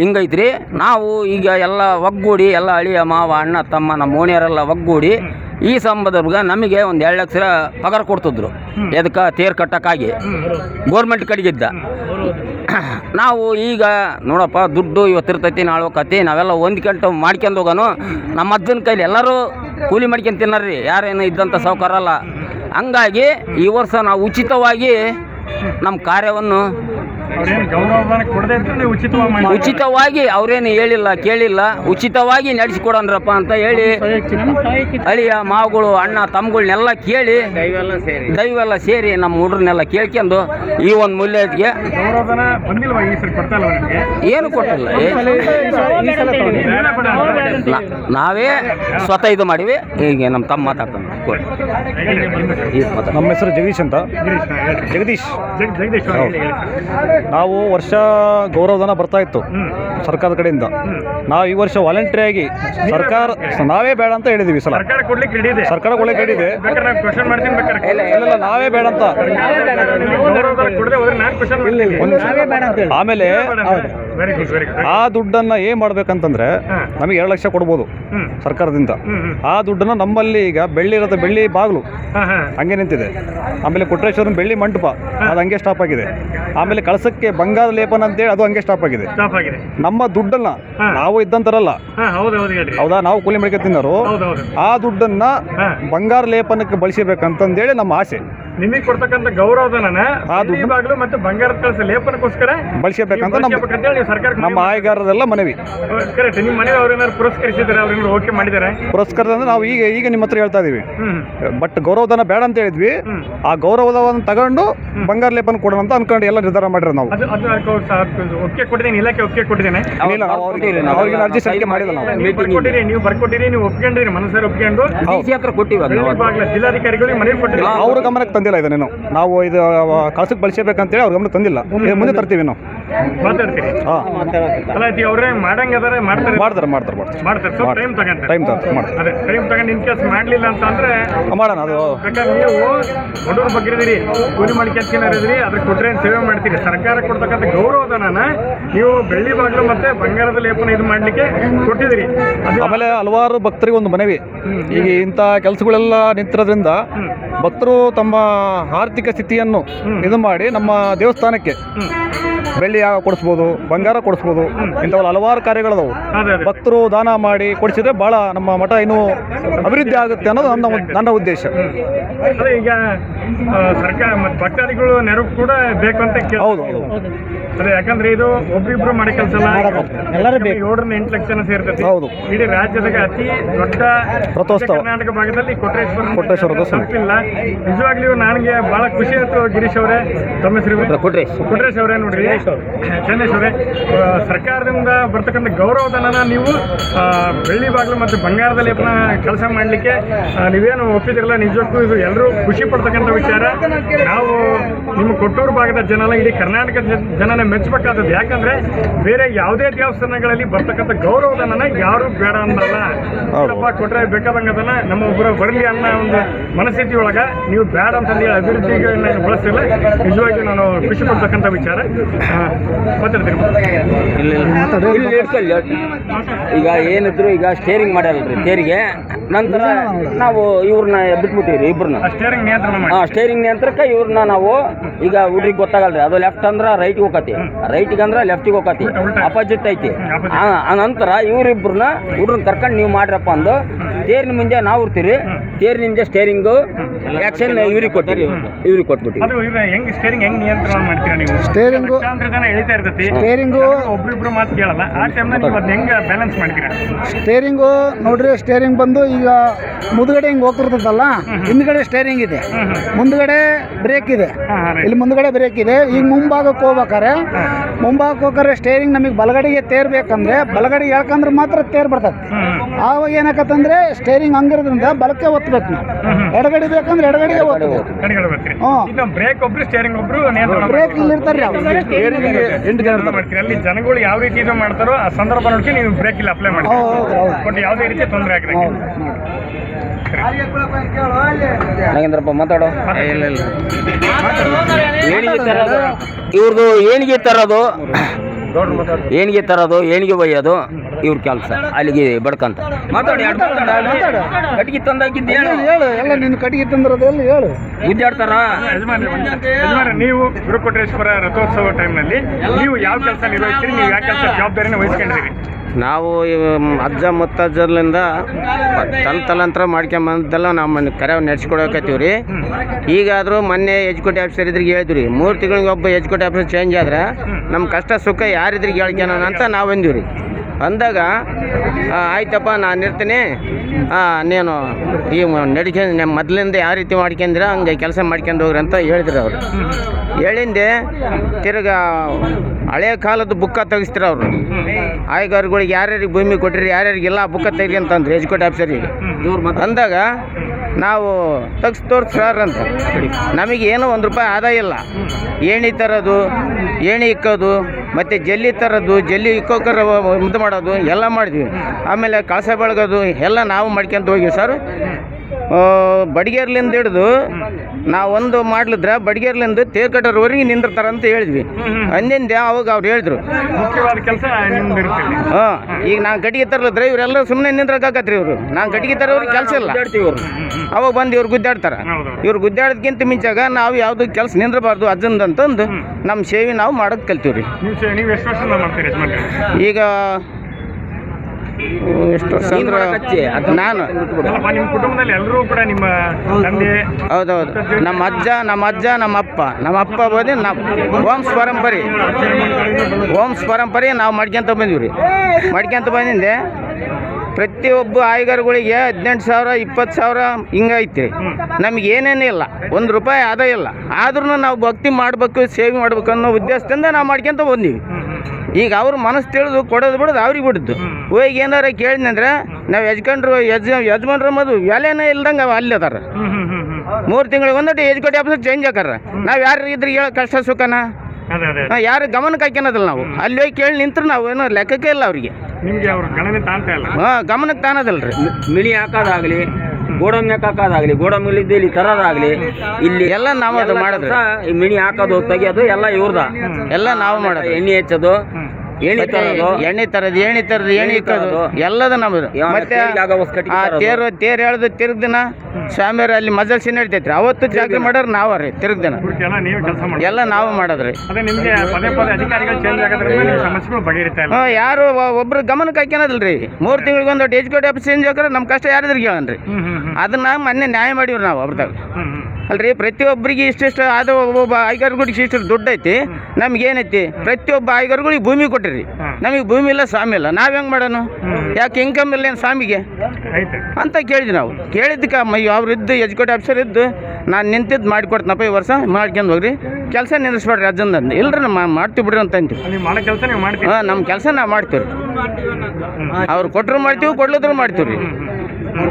ಹಿಂಗೈತ್ರಿ ನಾವು ಈಗ ಎಲ್ಲ ಒಗ್ಗೂಡಿ ಎಲ್ಲ ಅಳಿಯ ಮಾವ ಅಣ್ಣ ತಮ್ಮ ನಮ್ಮ ಓಣಿಯರೆಲ್ಲ ಒಗ್ಗೂಡಿ ಈ ಸಂದರ್ಭ ನಮಗೆ ಒಂದು ಎರಡು ಲಕ್ಷ ಪಗಾರ ಕೊಡ್ತಿದ್ರು. ಎದಕ್ಕೆ ತೇರು ಕಟ್ಟಕ್ಕಾಗಿ. ಗೋರ್ಮೆಂಟ್ ಕಡೆಗಿದ್ದ. ನಾವು ಈಗ ನೋಡಪ್ಪ ದುಡ್ಡು ಇವತ್ತಿರ್ತೈತಿ ನಾಳೆ ಹೋಗತಿ ನಾವೆಲ್ಲ ಹೊಂದ್ಕೊಂಡು ಮಾಡ್ಕೊಂಡು ಹೋಗೋನು. ನಮ್ಮ ಅಜ್ಜನ ಕೈಲಿ ಎಲ್ಲರೂ ಕೂಲಿ ಮಾಡ್ಕೊಂಡು ತಿನ್ನರ್ರಿ. ಯಾರೇನು ಇದ್ದಂಥ ಸಾವುಕಾರ ಅಲ್ಲ ಹಂಗಾಗಿ ಈ ವರ್ಷ ನಾವು ಉಚಿತವಾಗಿ ನಮ್ಮ ಕಾರ್ಯವನ್ನು ಉಚಿತವಾಗಿ ಮಾಡಿ ಉಚಿತವಾಗಿ ಅವ್ರೇನು ಹೇಳಿಲ್ಲ ಕೇಳಿಲ್ಲ. ಉಚಿತವಾಗಿ ನಡೆಸಿಕೊಡಂದ್ರಪ್ಪ ಅಂತ ಹೇಳಿ ಅಳಿಯ ಮಾವುಗಳು ಅಣ್ಣ ತಮ್ಮಗಳನ್ನೆಲ್ಲ ಕೇಳಿ ದೈವೆಲ್ಲ ಸೇರಿ. ನಮ್ಮ ಹುಡ್ರನ್ನೆಲ್ಲ ಕೇಳ್ಕೊಂಡು ಈ ಒಂದು ಮೂಲ್ಯಕ್ಕೆ ಏನು ಕೊಟ್ಟಿಲ್ಲ. ನಾವೇ ಸ್ವತಃ ಇದು ಮಾಡಿವಿ. ಈಗ ನಮ್ಮ ತಮ್ಮ ಮಾತಾಡ್ತಾನೆ ನಮ್ಮ ಹೆಸರು ಜಗದೀಶ್ ಅಂತ. ಜಗದೀಶ್ ಜಗದೀಶ್. ನಾವು ವರ್ಷ ಗೌರವಧನ ಬರ್ತಾ ಇತ್ತು ಸರ್ಕಾರದ ಕಡೆಯಿಂದ. ನಾವು ಈ ವರ್ಷ ವಾಲಂಟ್ರಿ ಆಗಿ ಸರ್ಕಾರ ನಾವೇ ಬೇಡ ಅಂತ ಹೇಳಿದ್ವಿ ಸಲ. ಸರ್ಕಾರ ಕೊಡ್ಲಿಕ್ಕೆ ಹೇಳಿದೆ ಇಲ್ಲ ನಾವೇ ಬೇಡ ಅಂತ. ಆಮೇಲೆ ವೆರಿ ಗುಡ್ ವೆರಿ ಗುಡ್ ಆ ದುಡ್ಡನ್ನ ಏನ್ ಮಾಡ್ಬೇಕಂತಂದ್ರೆ. ನಮಗೆ ಎರಡು ಲಕ್ಷ ಕೊಡ್ಬೋದು ಸರ್ಕಾರದಿಂದ. ಆ ದುಡ್ಡನ್ನ ನಮ್ಮಲ್ಲಿ ಈಗ ಬೆಳ್ಳಿ ಇರುತ್ತೆ ಬೆಳ್ಳಿ ಬಾಗಿಲು ಹಂಗೆ ನಿಂತಿದೆ. ಆಮೇಲೆ ಕೊಟ್ರೇಶ್ವರ ಬೆಳ್ಳಿ ಮಂಟಪ ಅದು ಹಂಗೆ ಸ್ಟಾಪ್ ಆಗಿದೆ. ಆಮೇಲೆ ಕಳಸಕ್ಕೆ ಬಂಗಾರ ಲೇಪನ ಅಂತೇಳಿ ಅದು ಹಂಗೆ ಸ್ಟಾಪ್ ಆಗಿದೆ. ನಮ್ಮ ದುಡ್ಡನ್ನ ನಾವು ಇದ್ದಂತರಲ್ಲ. ಹೌದು ನಾವು ಕೂಲಿ ಮಡಿಕೆ ತಿನ್ನೋರು ಆ ದುಡ್ಡನ್ನ. ಬಂಗಾರ ಲೇಪನಕ್ಕೆ ಬಳಸಬೇಕಂತಂದೇಳಿ ನಮ್ಮ ಆಸೆ. ನಿಮಗೆ ಕೊಡ್ತಕ್ಕಂಥ ಗೌರವಧನನ ಬಾಗ್ಲು ಮತ್ತೆ ಬಂಗಾರದ ಕಳಸ ಲೇಪನಕ್ಕೋಸ್ಕರ ಬಳಸಬೇಕಂತ ನಮ್ಮ ಸರ್ಕಾರ ನಮ್ಮ ಆಯಗಾರರೆಲ್ಲ ಮನವಿ. ಕರೆಕ್ಟ್ ನಿಮ್ಮ ಮನೆ ಅವ್ರೇನಾದ್ರು ಪುರಸ್ಕರಿಸಿದ್ದಾರೆ ಅವ್ರೇನಾದ್ರು ಓಕೆ ಮಾಡಿದ್ದಾರೆ ಪುರಸ್ಕಾರ ಅಂದ್ರೆ ನಾವು ಈಗ ಈಗ ನಿಮ್ಮ ಹತ್ರ ಹೇಳ್ತಾ ಇದೀವಿ. ಬಟ್ ಗೌರವಧನ ಬೇಡ ಅಂತ ಹೇಳಿದ್ವಿ. ಆ ಗೌರವಧನ ತಗೊಂಡು ಬಂಗಾರ ಲೇಪನ ಕೊಡೋಣ ಅಂತ ಅನ್ಕೊಂಡು ಎಲ್ಲ ನಿರ್ಧಾರ ಮಾಡಿರೋ ನಾವು. ಸಹ ಕೊಟ್ಟಿದ್ದೀನಿ ಇಲಾಖೆ ಓಕೆ ಕೊಟ್ಟಿದ್ದೇನೆ. ಅವ್ರಿಗೆ ಅರ್ಜಿ ಸಲ್ಲಿಕೆ ಮಾಡಿಲ್ಲ ನಾವು. ನೀವು ಬರ್ಕೊಟ್ಟಿರಿ ನೀವು ಒಪ್ಕೊಂಡಿರಿ ಮನಸ್ಸಾರ ಒಪ್ಕೊಂಡು. ಜಿಲ್ಲಾಧಿಕಾರಿಗಳು ಮನೆ ಹತ್ರ ಕೊಟ್ಟಿವಿ ಜಿಲ್ಲಾಧಿಕಾರಿಗಳಿಗೆ ಮನವಿ ಕೊಟ್ಟಿರಿ ಅವ್ರ ಗಮನಕ್ಕೆ ತಂದಿಲ್ಲ ಇದನ್ನೇನು ನಾವು ಇದು ಕಳಸಕ್ಕೆ ಬಳಸಬೇಕಂತೇಳಿ ಅವ್ರ ಗಮನ ತಂದಿಲ್ಲ. ಇದು ಮುಂದೆ ತರ್ತೀವಿ ನಾವು ಮಾತಾಡ್ತೀರಿ ಹಾಂ. ಅಲ್ಲ ಇದು ಅವ್ರೇ ಮಾಡಂಗಿದಾರೆ ಮಾಡ್ತಾರೆ. ಮಾಡ್ತಾರೆ ಮಾಡ್ತಾರೆ ಮಾಡ್ತಾರೆ. ಮಾಡ್ತಾರೆ. ಸ್ವಲ್ಪ ಟೈಮ್ ತಗೊಂತಾರೆ ಟೈಮ್ ತಗೊಂತಾರೆ ಮಾಡ್ತಾರೆ. ಅದೇ ಟೈಮ್ ತಗೊಂಡು ಇನ್ ಕೇಸ್ ಮಾಡ್ಲಿಲ್ಲ ಅಂತ ಅಂದ್ರೆ ಮಾಡೋಣ ಅದು. ಬೇಕಾದ್ರೆ ನೀವು ಬಡವ್ರ ಬಗ್ಗೆ ಇದ್ದೀರಿ ಕೂಲಿ ಮಾಡಿ ಅದ್ರ ಕೊಟ್ರೆ ಏನ್ ಸೇವೆ ಮಾಡ್ತೀರಿ? ಸರ್ಕಾರ ಕೊಡ್ತಕ್ಕಂಥ ಗೌರವಧನನ ನೀವು ಬೆಳ್ಳಿ ಬಾಗಿಲು ಮತ್ತೆ ಬಂಗಾರದ ಲೇಪನ ಇದು ಮಾಡ್ಲಿಕ್ಕೆ ಕೊಟ್ಟಿದ್ದೀರಿ. ಆಮೇಲೆ ಹಲವಾರು ಭಕ್ತರಿಗೆ ಒಂದು ಮನವಿ. ಈಗ ಇಂಥ ಕೆಲಸಗಳೆಲ್ಲ ನಿಂತಿರೋದ್ರಿಂದ ಭಕ್ತರು ತಮ್ಮ ಆರ್ಥಿಕ ಸ್ಥಿತಿಯನ್ನು ಇದು ಮಾಡಿ ನಮ್ಮ ದೇವಸ್ಥಾನಕ್ಕೆ ಬೆಳ್ಳಿ ಯಾವ ಕೊಡಿಸ್ಬೋದು ಬಂಗಾರ ಕೊಡಿಸ್ಬೋದು ಇಂಥವೆಲ್ಲ ಹಲವಾರು ಕಾರ್ಯಗಳದವು. ಭಕ್ತರು ದಾನ ಮಾಡಿ ಕೊಡಿಸಿದ್ರೆ ಭಾಳ ನಮ್ಮ ಮಠ ಇನ್ನೂ ಅಭಿವೃದ್ಧಿ ಆಗುತ್ತೆ ಅನ್ನೋದು ನನ್ನ ನನ್ನ ಉದ್ದೇಶ. ಅದೇ ಈಗ ಸರ್ಕಾರ ಮತ್ತು ಭಕ್ತಾದಿಗಳು ನೆರವು ಕೂಡ ಬೇಕು ಅಂತ ಕೇಳ್ತಾರೆ. ಹೌದು ಹೌದು. ಅದೇ ಯಾಕಂದ್ರೆ ಇದು ಒಬ್ರಿಬ್ರು ಮಾಡಿ ಕೆಲಸ ಎಲ್ಲರೂ ಬೇಕು. ಏಳರಿಂದ ಎಂಟು ಲಕ್ಷ ಜನ ಸೇರ್ತೈತಿ. ಹೌದು. ಇಡೀ ರಾಜ್ಯದಾಗ ಅತಿ ದೊಡ್ಡ ರಥೋತ್ಸವ. ಕರ್ನಾಟಕ ಭಾಗದಲ್ಲಿ ಕೊಟ್ರೇಶ್ವರ ಕೊಟ್ರೇಶ್ವರ. ತಲುಪಿಲ್ಲ. ನಿಜವಾಗ್ಲೂ ನನಗೆ ಬಹಳ ಖುಷಿ ಆಯ್ತು ಗಿರೀಶ್ ಅವರೇ. ತಮ್ಮ ಹೆಸರು ಕೊಟ್ರೇಶ್. ಕೊಟ್ರೇಶ್ ಅವರೇ ನೋಡ್ರಿ. ಚಂದೇಶ್ ಅವರೇ ಸರ್ಕಾರದಿಂದ ಬರ್ತಕ್ಕಂಥ ಗೌರವಧನನ ನೀವು ಬೆಳ್ಳಿ ಬಾಗಿಲು ಮತ್ತು ಬಂಗಾರದ ಲೇಪನ ಕೆಲಸ ಮಾಡಲಿಕ್ಕೆ ನೀವೇನು ಒಪ್ಪಿದಿರಲ್ಲ ನಿಜಕ್ಕೂ ಇದು ಎಲ್ಲರೂ ಖುಷಿ ಪಡ್ತಕ್ಕಂಥ ವಿಚಾರ. ನಾವು ನಿಮ್ಮ ಕೊಟ್ಟೂರು ಭಾಗದ ಜನನ ಇಡೀ ಕರ್ನಾಟಕ ಜ- ಜನನ ಮೆಚ್ಚಬೇಕಾದದ್ದು ಯಾಕಂದ್ರೆ ಬೇರೆ ಯಾವುದೇ ದೇವಸ್ಥಾನಗಳಲ್ಲಿ ಬರ್ತಕ್ಕಂಥ ಗೌರವಧನನ ಯಾರು ಬೇಡ ಅಂದಲ್ಲ. ಕೊಟ್ಟರೆ ಕೊಟ್ರೆ ಬೇಕಾದಂಗ ಅದನ್ನ ನಮ್ಮ ಒಬ್ಬರ ಬರಲಿ ಅನ್ನೋ ಒಂದು ಮನಸ್ಥಿತಿ ಒಳಗ ನೀವು ಬೇಡ ಅಂತಂದು ಹೇಳಿ ಅಭಿವೃದ್ಧಿಗೆ ಬಳಸಿಲ್ಲ. ನಿಜವಾಗಿ ನಾನು ಖುಷಿ ಪಡ್ತಕ್ಕಂಥ ವಿಚಾರ. ಇಲ್ಲ ಈಗ ಏನಿದ್ರು ಈಗ ಸ್ಟೇರಿಂಗ್ ಮಾಡ್ಯಾರಲ್ರಿ ತೇರಿಗೆ. ನಂತರ ನಾವು ಇವ್ರನ್ನ ಬಿಟ್ಬಿಟ್ಟಿವ್ರಿ ರೀ ಆ ಸ್ಟೇರಿಂಗ್ ನಿಯಂತ್ರಣ ಮಾಡಿ ಹಾಂ ಸ್ಟೇರಿಂಗ್ ನಿಯಂತ್ರಕ್ಕೆ ಇವ್ರನ್ನ ನಾವು ಈಗ ಹುಡ್ರಿಗೆ ಗೊತ್ತಾಗಲ್ರಿ ಅದು ಲೆಫ್ಟ್ ಅಂದ್ರೆ ರೈಟ್ಗೆ ಹೋಗತಿ ರೈಟ್ಗೆ ಅಂದ್ರೆ ಲೆಫ್ಟಿಗೆ ಹೋಗತಿ ಅಪೋಸಿಟ್ ಐತಿ. ಆ ನಂತರ ಇವ್ರಿಬ್ರನ್ನ ಹುಡ್ರನ್ನ ಕರ್ಕೊಂಡು ನೀವು ಮಾಡ್ರಪ್ಪ ಅಂದು ತೇರಿನ ಮುಂದೆ ನಾವು ಇರ್ತೀರಿ. ತೇರಿನಿಂದ ಸ್ಟೇರಿಂಗು ಆ್ಯಕ್ಷನ್ ಇವ್ರಿಗೆ ಕೊಟ್ಟಿರಿ. ಇವ್ರಿಗೆ ಕೊಟ್ಬಿಟ್ಟಿವಿ ಹೆಂಗ್ ಸ್ಟೇರಿಂಗ್ ಹೆಂಗ್ ನಿಯಂತ್ರಣ ಮಾಡ್ತೀರಾ ನೀವು? ಸ್ಟೇರಿಂಗು ಲಕ್ಷಾಂತರ ಎಳಿತಾ ಇರ್ತೈತಿ. ಸ್ಟೇರಿಂಗು ಒಬ್ರಿಬ್ರು ಮಾತು ಕೇಳಲ್ಲ. ಆ ಟೈಮ್ನ ನೀವು ಅದನ್ನ ಬ್ಯಾಲೆನ್ಸ್ ಮಾಡ್ತೀರಾ? ಸ್ಟೇರಿಂಗು ನೋಡ್ರಿ ಸ್ಟೇರಿಂಗ್ ಬಂದು ಈಗ ಮುಂದ್ಗಡೆ ಹಿಂಗೆ ಹೋಗ್ತಿರ್ತದಲ್ಲ ಹಿಂದ್ಗಡೆ ಸ್ಟೇರಿಂಗ್ ಇದೆ. ಮುಂದ್ಗಡೆ ಬ್ರೇಕ್ ಇದೆ. ಇಲ್ಲಿ ಮುಂದ್ಗಡೆ ಬ್ರೇಕ್ ಇದೆ. ಈಗ ಮುಂಭಾಗಕ್ಕೆ ಹೋಗ್ಬೇಕಾರೆ ಮುಂಭಾಗಕ್ಕೆ ಹೋಗ್ಬೇಕಾರೆ ಸ್ಟೇರಿಂಗ್ ನಮಗೆ ಬಲಗಡೆಗೆ ತೇರ್ಬೇಕಂದ್ರೆ ಬಲಗಡೆ ಹೇಳ್ಕಂದ್ರೆ ಮಾತ್ರ ತೇರ್ ಬರ್ತದೆ ಆವಾಗ ಏನಾಕತ್ತಂದ್ರೆ ಸ್ಟೇರಿಂಗ್ ಹಂಗಿರೋದ್ರಿಂದ ಬಲಕ್ಕೆ ಒತ್ತಬೇಕು ನಾವು. ಎಡಗಡೆ ಬೇಕಂದ್ರೆ ಎಡಗಡೆಗೆ ಒತ್ತಬೇಕು ಬ್ರೇಕ್ ಒಬ್ರು ಸ್ಟೇರಿಂಗ್ ಒಬ್ರು ನಿಯಂತ್ರಣ ಬ್ರೇಕ್ ಇಲ್ಲಿ ಇರ್ತಾರೆ ಅವ್ರು ಎಂಟು ಜನ ಇರ್ತಾರೆ. ಮಾಡ್ತೀರಿ ಅಲ್ಲಿ ಜನಗಳು ಯಾವ ರೀತಿ ಮಾಡ್ತಾರೋ ಆ ಸಂದರ್ಭ ನೋಡ್ಕೊಂಡು ನೀವು ಬ್ರೇಕ್ ಇಲ್ಲಿ ಅಪ್ಲೈ ಮಾಡಿ ಹೌದು ಹೌದು ಬಟ್ ಯಾವುದೇ ರೀತಿ ತೊಂದರೆ ಆಗಿಲ್ಲ ಹೌದು. ನಾಗೇಂದ್ರಪ್ಪ ಮಾತಾಡೋ. ಇಲ್ಲ ಇಲ್ಲ. ಏಣಿಗೆ ತರೋದು? ಇವ್ರದ್ದು ಏಣಿಗೆ ತರೋದು? ಏಣಿಗೆ ತರೋದು ಏಣಿಗೆ ಒಯ್ಯೋದು ಇವ್ರ ಕೆಲಸ. ಅಲ್ಲಿಗೆ ಬಡ್ಕಂತ ಮಾತಾಡಿ ಎರಡು ಮಾತಾಡು, ಮಾತಾಡು. ಕಟ್ಗೆ ತಂದಾಕಿದ್ದು ಏನು ಹೇಳು, ಹೇಳು ಎಲ್ಲ ನಿನ್ನ ಕಟ್ಟಿಗೆ ತಂದಿರೋದೆಲ್ಲ ಹೇಳು ಗುದ್ದಾಡ್ತಾರ ನೀವು ಗುರುಕೋಟೇಶ್ವರ ರಥೋತ್ಸವ ಟೈಮ್ನಲ್ಲಿ ನೀವು ಯಾವ ಕೆಲಸ ನಿರ್ವಹಿಸ್ತೀರಿ ನೀವು ಯಾವ ಕೆಲಸ ಜವಾಬ್ದಾರಿನ ವಹಿಸ್ಕೊಂಡಿದ್ದೀರಿ? ನಾವು ಅಜ್ಜ ಮುತ್ತಜ್ಜರ್ಲಿಂದ ತಲೆ ತಲಾಂತರ ಮಾಡ್ಕೊಂಬಂದೆಲ್ಲ ನಮ್ಮ ಕರೆ ನಡೆಸ್ಕೊಡಕತ್ತೀವಿ ರೀ ಈಗಾದರೂ ಮೊನ್ನೆ ಎಜುಕೇಟಿ ಆಫೀಸರ್ ಇದ್ರಿಗೆ ಹೇಳಿದ್ವಿ. ರೀ ಮೂರು ತಿಂಗಳಿಗೆ ಒಬ್ಬ ಆಫೀಸರ್ ಚೇಂಜ್ ಆದ್ರೆ ನಮ್ಮ ಕಷ್ಟ ಸುಖ ಯಾರಿದ್ರಿಗೆ ಹೇಳ್ಕೊಳ ಅಂತ ನಾವು ಅಂದೀವಿ ರೀ ಅಂದಾಗ ಆಯ್ತಪ್ಪ, ನಾನು ಇರ್ತೀನಿ. ನೀನು ಈ ನಡ್ಕೊಂಡು ಮೊದಲಿಂದ ಯಾವ ರೀತಿ ಮಾಡ್ಕೊಂಡಿರ ಹಂಗೆ ಕೆಲಸ ಮಾಡ್ಕೊಂಡು ಹೋಗ್ರಿ ಅಂತ ಹೇಳಿದ್ರು ಅವರು. ಹೇಳಿಂದೆ, ತಿರ್ಗಾ ಹಳೆ ಕಾಲದ ಬುಕ್ಕ ತೆಗಿಸ್ತೀರ ಅವರು. ಆಯ್ಗಾರ್ಗಳಿಗೆ ಯಾರ್ಯಾರಿಗೆ ಭೂಮಿ ಕೊಟ್ಟಿರಿ ಯಾರ್ಯಾರಿಗೆಲ್ಲ ಬುಕ್ಕ ತೆಗಿ ಅಂತಂದ್ರೆ ಎಜುಕೇಟ್ ಆಫೀಸರಿಗೆ. ಅಂದಾಗ, ನಾವು ತಗ್ಸಿ ತೋರ್ಸಿ ಸರ್ ಅಂತ. ನಮಗೆ ಏನೋ ಒಂದು ರೂಪಾಯಿ ಆದಾಯ ಇಲ್ಲ. ಏಣಿ ತರೋದು, ಏಣಿ ಇಕ್ಕೋದು ಮತ್ತು ಜಲ್ಲಿ ತರೋದು, ಜಲ್ಲಿ ಇಕ್ಕೋಕರ ಇದು ಮಾಡೋದು, ಎಲ್ಲ ಮಾಡಿದ್ವಿ. ಆಮೇಲೆ ಕಳಸ ಬೆಳಗೋದು, ಎಲ್ಲ ನಾವು ಮಾಡ್ಕೊಂತ ಹೋಗಿವಿ ಸರ್. ಬಡಿಗೇರ್ಲಿಂದ ಹಿಡಿದು ಒಂದು ಮಾಡ್ಲಿದ್ರೆ ಬಡಿಗೇರ್ಲಿಂದ ತೇರ್ಕಟ್ಟರ್ವರೆಗೆ ನಿಂದಿರ್ತಾರೆ ಅಂತ ಹೇಳಿದ್ವಿ. ಅಂದಿಂದ ಅವಾಗ ಅವ್ರು ಹೇಳಿದ್ರು. ಹಾಂ ಈಗ ನಾನು ಗಟ್ಟಿಗೆ ತರಲಿದ್ರೆ ಇವರೆಲ್ಲರೂ ಸುಮ್ಮನೆ ನಿಂದ್ರಕ್ಕಾಗತ್ರಿ ಇವರು. ನಾನು ಗಟ್ಟಿಗೆ ತರೋರಿಗೆ ಕೆಲಸ ಇಲ್ಲ. ಅವಾಗ ಬಂದು ಇವ್ರು ಗುದ್ದಾಡ್ತಾರೆ. ಇವ್ರು ಗುದ್ದಾಡೋದಕ್ಕಿಂತ ಮಿಂಚಾಗ ನಾವು ಯಾವುದು ಕೆಲಸ ನಿಂದ್ರಬಾರ್ದು ಅಜ್ಜಂದು ಅಂತಂದು ನಮ್ಮ ಸೇವೆ ನಾವು ಮಾಡೋದು ಕಲ್ತೀವಿ ರೀ ನೀವು ಸೇ- ನೀವು ಎಷ್ಟು ವರ್ಷದಿಂದ ಮಾಡ್ತೀರಿ ಈಗ ಎಷ್ಟು ವರ್ಷ? ನೀನ್ ಅಂದ್ರೆ ನಾನು. ನಿಮ್ಮ ಕುಟುಂಬದಲ್ಲಿ ಎಲ್ಲರೂ ಕೂಡ ನಿಮ್ಮ ತಂದೆ ಹೌದೌದು. ನಮ್ಮ ಅಜ್ಜ ನಮ್ಮ ಅಜ್ಜ ನಮ್ಮ ಅಪ್ಪ. ನಮ್ಮ ಅಪ್ಪ ಬಂದು ನಮ್ಮ ವಂಶ ಪರಂಪರೆ. ವಂಶ ಪರಂಪರೆ ನಾವು ಮಡ್ಕೊಂತ ಬಂದೀವಿ ರೀ ಮಡ್ಕೊಂತ ಬಂದಿಂದೆ ಪ್ರತಿಯೊಬ್ಬ ಆಯ್ಗಾರಗಳಿಗೆ ಹದಿನೆಂಟು ಸಾವಿರ ಇಪ್ಪತ್ತು ಸಾವಿರ ಹಿಂಗೈತಿ ಐತಿ ನಮ್ಗೆ ಏನೇನೂ ಇಲ್ಲ. ಒಂದು ರೂಪಾಯಿ ಆದಾಯ ಇಲ್ಲ. ಆದ್ರೂ ನಾವು ಭಕ್ತಿ ಮಾಡಬೇಕು ಸೇವೆ ಮಾಡ್ಬೇಕು ಅನ್ನೋ ಉದ್ದೇಶದಿಂದ ನಾವು ಮಾಡ್ಕೊಂತ ಬಂದೀವಿ. ಈಗ ಅವ್ರ ಮನಸ್ಸು ತಿಳಿದು ಕೊಡೋದು ಬಿಡೋದು ಅವ್ರಿಗೆ ಬಿಡುದು ಹೋಗಿ ಏನಾರ ಕೇಳಿದ್ನಂದ್ರೆ ನಾವು ಯಜಮಾನ್ರು ಯಜ ಯಜಮಾನ್ರ ಮದು ವ್ಯಾಲೇನೇ ಇಲ್ದಂಗೆ ಅವ ಅಲ್ಲಿ ಅದಾರ. ಮೂರು ತಿಂಗಳಿಗೆ ಒಂದಟ್ಟು ಎಜುಕೇಟಿ ಆಫೀಸರ್ ಚೇಂಜ್ ಹಾಕಾರ ನಾವು ಯಾರು ಇದ್ರಿಗೆ ಹೇಳ ಕಷ್ಟ ಸುಖನ? ಅದೇ ಅದೇ ಯಾರು ಗಮನಕ್ಕೆ ಹಾಕ್ಯನದಿಲ್ಲ ನಾವು. ಅಲ್ಲಿ ಹೋಗಿ ಕೇಳಿ ನಿಂತ್ರು ನಾವು ಏನೋ ಲೆಕ್ಕಕ್ಕೆ ಇಲ್ಲ ಅವ್ರಿಗೆ. ನಿಮ್ಗೆ ಅವ್ರ ಗಮನಕ್ಕೆ ತಾನದಲ್ರಿ ಮಿಳಿ ಮಿಣಿ ಹಾಕೋದಾಗ್ಲಿ ಗೋಡಂಬಿ ಹಾಕೋದಾಗ್ಲಿ ಗೋಡಂಬಿಲಿದ್ದು ಇಲ್ಲಿ ತರೋದಾಗ್ಲಿ ಇಲ್ಲಿ ಎಲ್ಲ ನಾವು ಅದು ಈ ಮಿಣಿ ಹಾಕೋದು ತೆಗಿಯೋದು ಎಲ್ಲ ಇವ್ರದ. ಎಲ್ಲ ನಾವು ಮಾಡೋದು. ಎಣ್ಣೆ ಹೆಚ್ಚೋದು ಎಣ್ಣೆ ತರೋದು ಎಣ್ಣೆ ತರದು ಎಣ್ಣೆ ತರದು ಎಣ್ಣೆ ಇಕ್ಕೋದು ಎಲ್ಲದ ನಮ್ದು. ಮತ್ತೆ ಆ. ತೇರು ತೇರು ಎಳ್ದು ತಿರ್ಗ ದಿನ ಸ್ವಾಮಿಯವ್ರು ಅಲ್ಲಿ ಮಜಲ್ಸಿ ನಡಿತೈತ್ರಿ. ಅವತ್ತು ಜಾಗ ಮಾಡೋರು ನಾವ ರೀ ತಿರ್ಗ ದಿನ. ಎಲ್ಲ ನೀವೇ ಮಾಡೋದ್ರಿ ಅದೇ ನಿಮ್ಗೆ ಪದೇ ಪದೇ ಅಧಿಕಾರಿಗಳು ಚೇಂಜ್ ಆಗೋದ್ರಿಂದ ನಿಮ್ಮ ಸಮಸ್ಯೆಗಳು ಬಗೆಹರಿತಾ ಇಲ್ಲ. ಯಾರು ಒಬ್ರು ಗಮನಕ್ಕೆ ಹಾಕ್ಯನದಲ್ರಿ. ಮೂರ್ ಮೂರು ತಿಂಗಳಿಗೆ ಎಜುಕೇಟ್ ಆಫೀಸ್ ಚೇಂಜ್ ಹಾಕ್ರೆ ನಮ್ ಕಷ್ಟ ಯಾರಿದ್ರಿಗೆ ಕೇಳನ್ರಿ. ಅದನ್ನ ಮೊನ್ನೆ ನ್ಯಾಯ ಮಾಡೀವ್ರಿ ನಾವು ಅವ್ರದಾಗ ಅಲ್ರಿ ಪ್ರತಿಯೊಬ್ಬರಿಗೆ ಇಷ್ಟಿಷ್ಟು ಅದು ಒಬ್ಬ ಐಗಾರುಗಳಿಗೆ ಇಷ್ಟಿಷ್ಟು ದುಡ್ಡು ಐತಿ ನಮ್ಗೆ ಏನೈತಿ? ಪ್ರತಿಯೊಬ್ಬ ಐಗಾರುಗಳಿಗೆ ಭೂಮಿ ಕೊಟ್ಟಿರಿ ನಮಗೆ ಭೂಮಿ ಇಲ್ಲ ಸ್ವಾಮಿ ಇಲ್ಲ. ನಾವು ಹೆಂಗೆ ಮಾಡೋಣ ಯಾಕೆ ಇನ್ಕಮ್ ಇಲ್ಲ ಏನು ಸ್ವಾಮಿಗೆ? ಅಂತ ಕೇಳಿದ್ವಿ ನಾವು. ಕೇಳಿದ್ದಕ್ಕೆ ಅವ್ರು ಇದ್ದು ಎಜುಕೇಟ್ ಆಫೀಸರ್ ಇದ್ದು ನಾನು ನಿಂತಿದ್ದು ಮಾಡಿಕೊಡ್ತೀನಪ್ಪ ಈ ವರ್ಷ ಮಾಡ್ಕೊಂಡು ಹೋಗ್ರಿ. ಕೆಲಸ ನಿಲ್ಲಿಸ್ಬೇಡ್ರಿ ಅಜ್ಜಂದ ಇಲ್ರಿ ನಮ್ಮ ಮಾಡ್ತೀವಿ ಬಿಡ್ರಿ ಅಂತ ಅಂತೀವಿ. ಹಾಂ ನಮ್ಮ ಕೆಲಸ ನಾವು ಮಾಡ್ತೀವಿ ಅವ್ರು ಕೊಟ್ಟರು ಮಾಡ್ತೀವಿ ಕೊಡ್ಲಿದ್ರು ಮಾಡ್ತೀವಿ ರೀ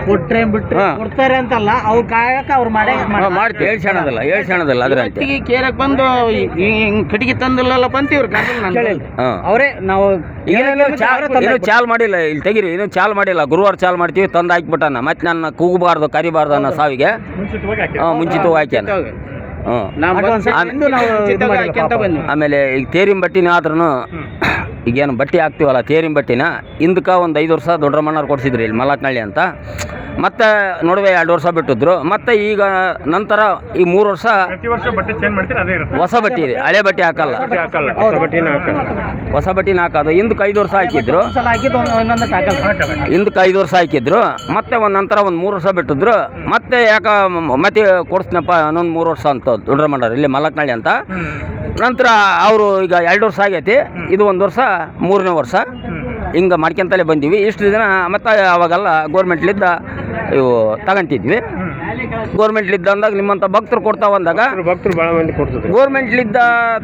ಕೊಟ್ರೆ ಬಿಟ್ರೆ ಹಾ. ಕೊಡ್ತಾರೆ ಅಂತಲ್ಲ ಅವ್ರು ಕಾಯಕ ಅವ್ರು ಮಾಡೇ ಹಾಂ ಮಾಡ್ತೀವಿ ಅದ್ರ ಅಂತೆ ಕಟ್ಟಿಗೆ ಕೇರಕ್ಕೆ ಬಂದು ಹಿಂಗೆ ಕಟ್ಟಿಗೆ ತಂದಿಲ್ಲಲ್ಲಪ್ಪ ಅಂತೀವ್ರಿ ಕೇಳಿಲ್ಲ ಹಾಂ. ಅವರೇ ನಾವು ಇನ್ನೇನು ಚಾಲ್ ಇನ್ನೂ ಚಾಲ್ ಮಾಡಿಲ್ಲ ಇಲ್ಲಿ ತೆಗಿರಿ ಇನ್ನೂ ಚಾಲ್ ಮಾಡಿಲ್ಲ ಗುರುವಾರ ಚಾಲ್ ಮಾಡ್ತೀವಿ ತಂದು ಹಾಕ್ಬಿಟ್ಟಾನ ಮತ್ತೆ ನನ್ನ ಕೂಗಬಾರ್ದು ಕರಿಬಾರ್ದು ಅನ್ನೋ ಸಾವಿಗೆ ಮುಂಚಿತವಾಗಿ ಹಾಕಿ ಹಾಂ ಮುಂಚಿತವಾಗಿ ಹಾಕ್ಯಾನ. ಆಮೇಲೆ ಈಗ ತೇರಿನ ಬಟ್ಟಿನ ಆದ್ರೂ ಈಗೇನು ಬಟ್ಟೆ ಹಾಕ್ತೀವಲ್ಲ ತೇರಿನ ಬಟ್ಟಿನ? ಹಿಂದಕ್ಕೆ ಒಂದು ಐದು ವರ್ಷ ದೊಡ್ಡರಮ್ಮನವ್ರು ಕೊಡಿಸಿದ್ರು ಇಲ್ಲಿ ಮಲಕ್ನಳ್ಳಿ ಅಂತ. ಮತ್ತೆ ನೋಡುವೆ ಎರಡು ವರ್ಷ ಬಿಟ್ಟಿದ್ರು. ಮತ್ತೆ ಈಗ ನಂತರ ಈ ಮೂರು ವರ್ಷ ಪ್ರತಿ ವರ್ಷ ಬಟ್ಟೆ ಚೇಂಜ್ ಮಾಡ್ತೀರಿ? ಅದೇ ಇರುತ್ತೆ. ಹೊಸ ಬಟ್ಟಿ ಇದೆ. ಹಳೆ ಬಟ್ಟೆ ಹಾಕಲ್ಲ. ಹಾಕಲ್ಲ. ಹೊಸ ಬಟ್ಟಿನ ಹಾಕೋದು ಹಿಂದಕ್ಕೆ ಐದು ವರ್ಷ ಹಾಕಿದ್ರು. ಹಿಂದಕ್ಕೆ ಐದು ವರ್ಷ ಹಾಕಿದ್ರು. ಮತ್ತೆ ಒಂದು ನಂತರ ಒಂದು ಮೂರು ವರ್ಷ ಬಿಟ್ಟಿದ್ರು. ಮತ್ತೆ ಯಾಕ ಮತ್ತೆ ಕೊಡಿಸ್ನಪ್ಪ ಇನ್ನೊಂದು ಮೂರು ವರ್ಷ ಅಂತ. ದೊಡ್ಡರಮ್ಮನವ್ರು ಇಲ್ಲಿ ಮಲಕ್ನಳ್ಳಿ ಅಂತ. ನಂತರ ಅವರು ಈಗ ಎರಡು ವರ್ಷ ಆಗೈತಿ ಇದು ಒಂದು ವರ್ಷ ಮೂರನೇ ವರ್ಷ. ಹಿಂಗೆ ಮಾಡ್ಕೊಂತಲೇ ಬಂದೀವಿ. ಇಷ್ಟು ದಿನ ಮತ್ತು ಅವಾಗೆಲ್ಲ ಗೋರ್ಮೆಂಟ್ಲಿದ್ದ ಇವು ತಗೊಂತಿದ್ವಿ. ಗೋರ್ಮೆಂಟ್ಲಿದ್ದ ಅಂದಾಗ ನಿಮ್ಮಂಥ ಭಕ್ತರು ಕೊಡ್ತಾವ ಅಂದಾಗ ಭಕ್ತರು ಭಾಳ ಮಂದಿ ಕೊಡ್ತಾರೆ ಗೋರ್ಮೆಂಟ್ಲಿದ್ದ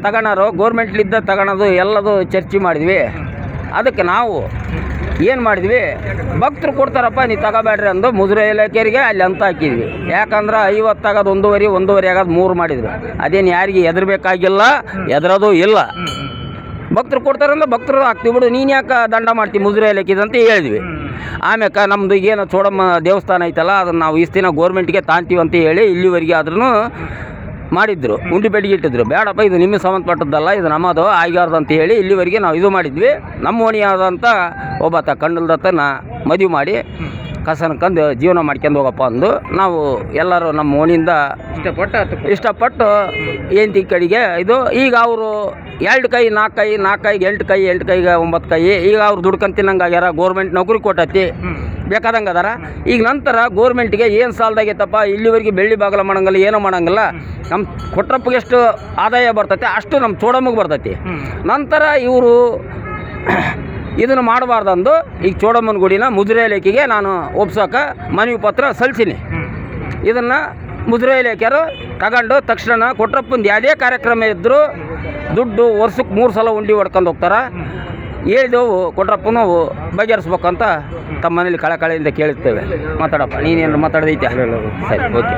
ತಗೊಳೋರು ಗೋರ್ಮೆಂಟ್ಲಿದ್ದ ತಗೋಣೋದು ಎಲ್ಲದು ಚರ್ಚೆ ಮಾಡಿದ್ವಿ. ಅದಕ್ಕೆ ನಾವು ಏನು ಮಾಡಿದ್ವಿ? ಭಕ್ತರು ಕೊಡ್ತಾರಪ್ಪ ನೀವು ತಗೋಬೇಡ್ರಿ ಅಂದು ಮುಜುರೆ ಇಲಾಖೆಯರಿಗೆ ಅಲ್ಲಿ ಅಂತ ಹಾಕಿದ್ವಿ. ಯಾಕಂದ್ರೆ ಐವತ್ತು ಆಗೋದು ಒಂದೂವರೆ ಒಂದೂವರೆ ಆಗೋದು ಮೂರು ಮಾಡಿದ್ರು. ಅದೇನು ಯಾರಿಗೆ ಎದರ್ಬೇಕಾಗಿಲ್ಲ ಎದರೋದು ಇಲ್ಲ. ಭಕ್ತರು ಕೊಡ್ತಾರಂದ್ರೆ ಭಕ್ತರು ಹಾಕ್ತಿವಿ ಬಿಡು, ನೀನು ಯಾಕೆ ದಂಡ ಮಾಡ್ತೀವಿ ಮುಜುರೆ ಅಂತ ಹೇಳಿದ್ವಿ. ಆಮ್ಯಾಕ ನಮ್ಮದು ಏನು ಚೋಡಮ್ಮ ದೇವಸ್ಥಾನ ಐತಲ್ಲ, ಅದನ್ನು ನಾವು ಇಷ್ಟು ದಿನ ಗೋರ್ಮೆಂಟ್ಗೆ ತಾಂತೀವಿ ಅಂತ ಹೇಳಿ ಇಲ್ಲಿವರೆಗೆ ಆದ್ರೂ ಮಾಡಿದ್ರು, ಉಂಡಿ ಬೆಡಿಗೆ ಇಟ್ಟಿದ್ರು. ಬೇಡಪ್ಪ, ಇದು ನಿಮಗೆ ಸಂಬಂಧಪಟ್ಟದ್ದಲ್ಲ, ಇದು ನಮ್ಮದು ಆಗಾರ್ದು ಅಂತ ಹೇಳಿ ಇಲ್ಲಿವರೆಗೆ ನಾವು ಇದು ಮಾಡಿದ್ವಿ. ನಮ್ಮ ಓಣಿಯಾದಂಥ ಒಬ್ಬಾತ ನಾ ಮದುವೆ ಮಾಡಿ. ಕಸನ ಕಂದು ಜೀವನ ಮಾಡ್ಕೊಂಡು ಹೋಗಪ್ಪ ಅಂದು ನಾವು ಎಲ್ಲರೂ ನಮ್ಮ ಓಣಿಯಿಂದ ಇಷ್ಟಪಟ್ಟು ಇಷ್ಟಪಟ್ಟು ಏಂತಿ ಕಡೆಗೆ ಇದು ಈಗ ಅವರು ಎರಡು ಕೈ ನಾಲ್ಕು ಕೈ ನಾಲ್ಕು ಕೈಗೆ ಎಂಟು ಕೈ ಎಂಟು ಕೈಗೆ ಒಂಬತ್ತು ಕೈ ಈಗ ಅವ್ರು ದುಡ್ಕೊಂಡ್ ಆಗ್ಯಾರ ಗೋರ್ಮೆಂಟ್ ನೌಕರಿ ಕೊಟ್ಟತಿ. ಬೇಕಾದಂಗೆ ಅದಾರ. ಈಗ ನಂತರ ಗೋರ್ಮೆಂಟ್ಗೆ ಏನು ಸಾಲದಾಗೈತಪ್ಪ ಇಲ್ಲಿವರೆಗೆ ಬೆಳ್ಳಿ ಬಾಗಲ ಮಾಡಂಗಿಲ್ಲ ಏನೂ ಮಾಡಂಗಿಲ್ಲ. ನಮ್ಮ ಕೊಟ್ರಪ್ಪಗೆ ಎಷ್ಟು ಆದಾಯ ಬರ್ತೈತೆ ಅಷ್ಟು ನಮ್ಮ ಚೋಡಮ್ಮಗೆ ಬರ್ತೈತಿ. ನಂತರ ಇವರು ಇದನ್ನು ಮಾಡಬಾರ್ದಂದು ಈಗ ಚೋಡಮ್ಮನ ಗುಡಿನ ಮುದುರೆ ಲೇಖಿಗೆ ನಾನು ಒಪ್ಸೋಕೆ ಮನವಿ ಪತ್ರ ಸಲ್ಲಿಸೀನಿ. ಇದನ್ನು ಮುದ್ರೆ ಇಲಾಖೆಯರು ತಗೊಂಡು ತಕ್ಷಣ ಕೊಟ್ರಪ್ಪಂದು ಯಾವುದೇ ಕಾರ್ಯಕ್ರಮ ಇದ್ದರೂ ದುಡ್ಡು ವರ್ಷಕ್ಕೆ ಮೂರು ಸಲ ಉಂಡಿ ಹೊಡ್ಕೊಂಡು ಹೋಗ್ತಾರೆ. ಹೇಳಿದೆವು ಕೊಟ್ರಪ್ಪನೂ ಬಗೆಹರಿಸ್ಬೇಕಂತ ತಮ್ಮ ಮನೇಲಿ ಕಳಕಳೆಯಿಂದ ಕೇಳುತ್ತೇವೆ ಮಾತಾಡಪ್ಪ ನೀನೇನು ಮಾತಾಡೋದೈತೆ? ಸರಿ, ಓಕೆ.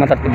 ಮಾತಾಡ್ತೀನಿ.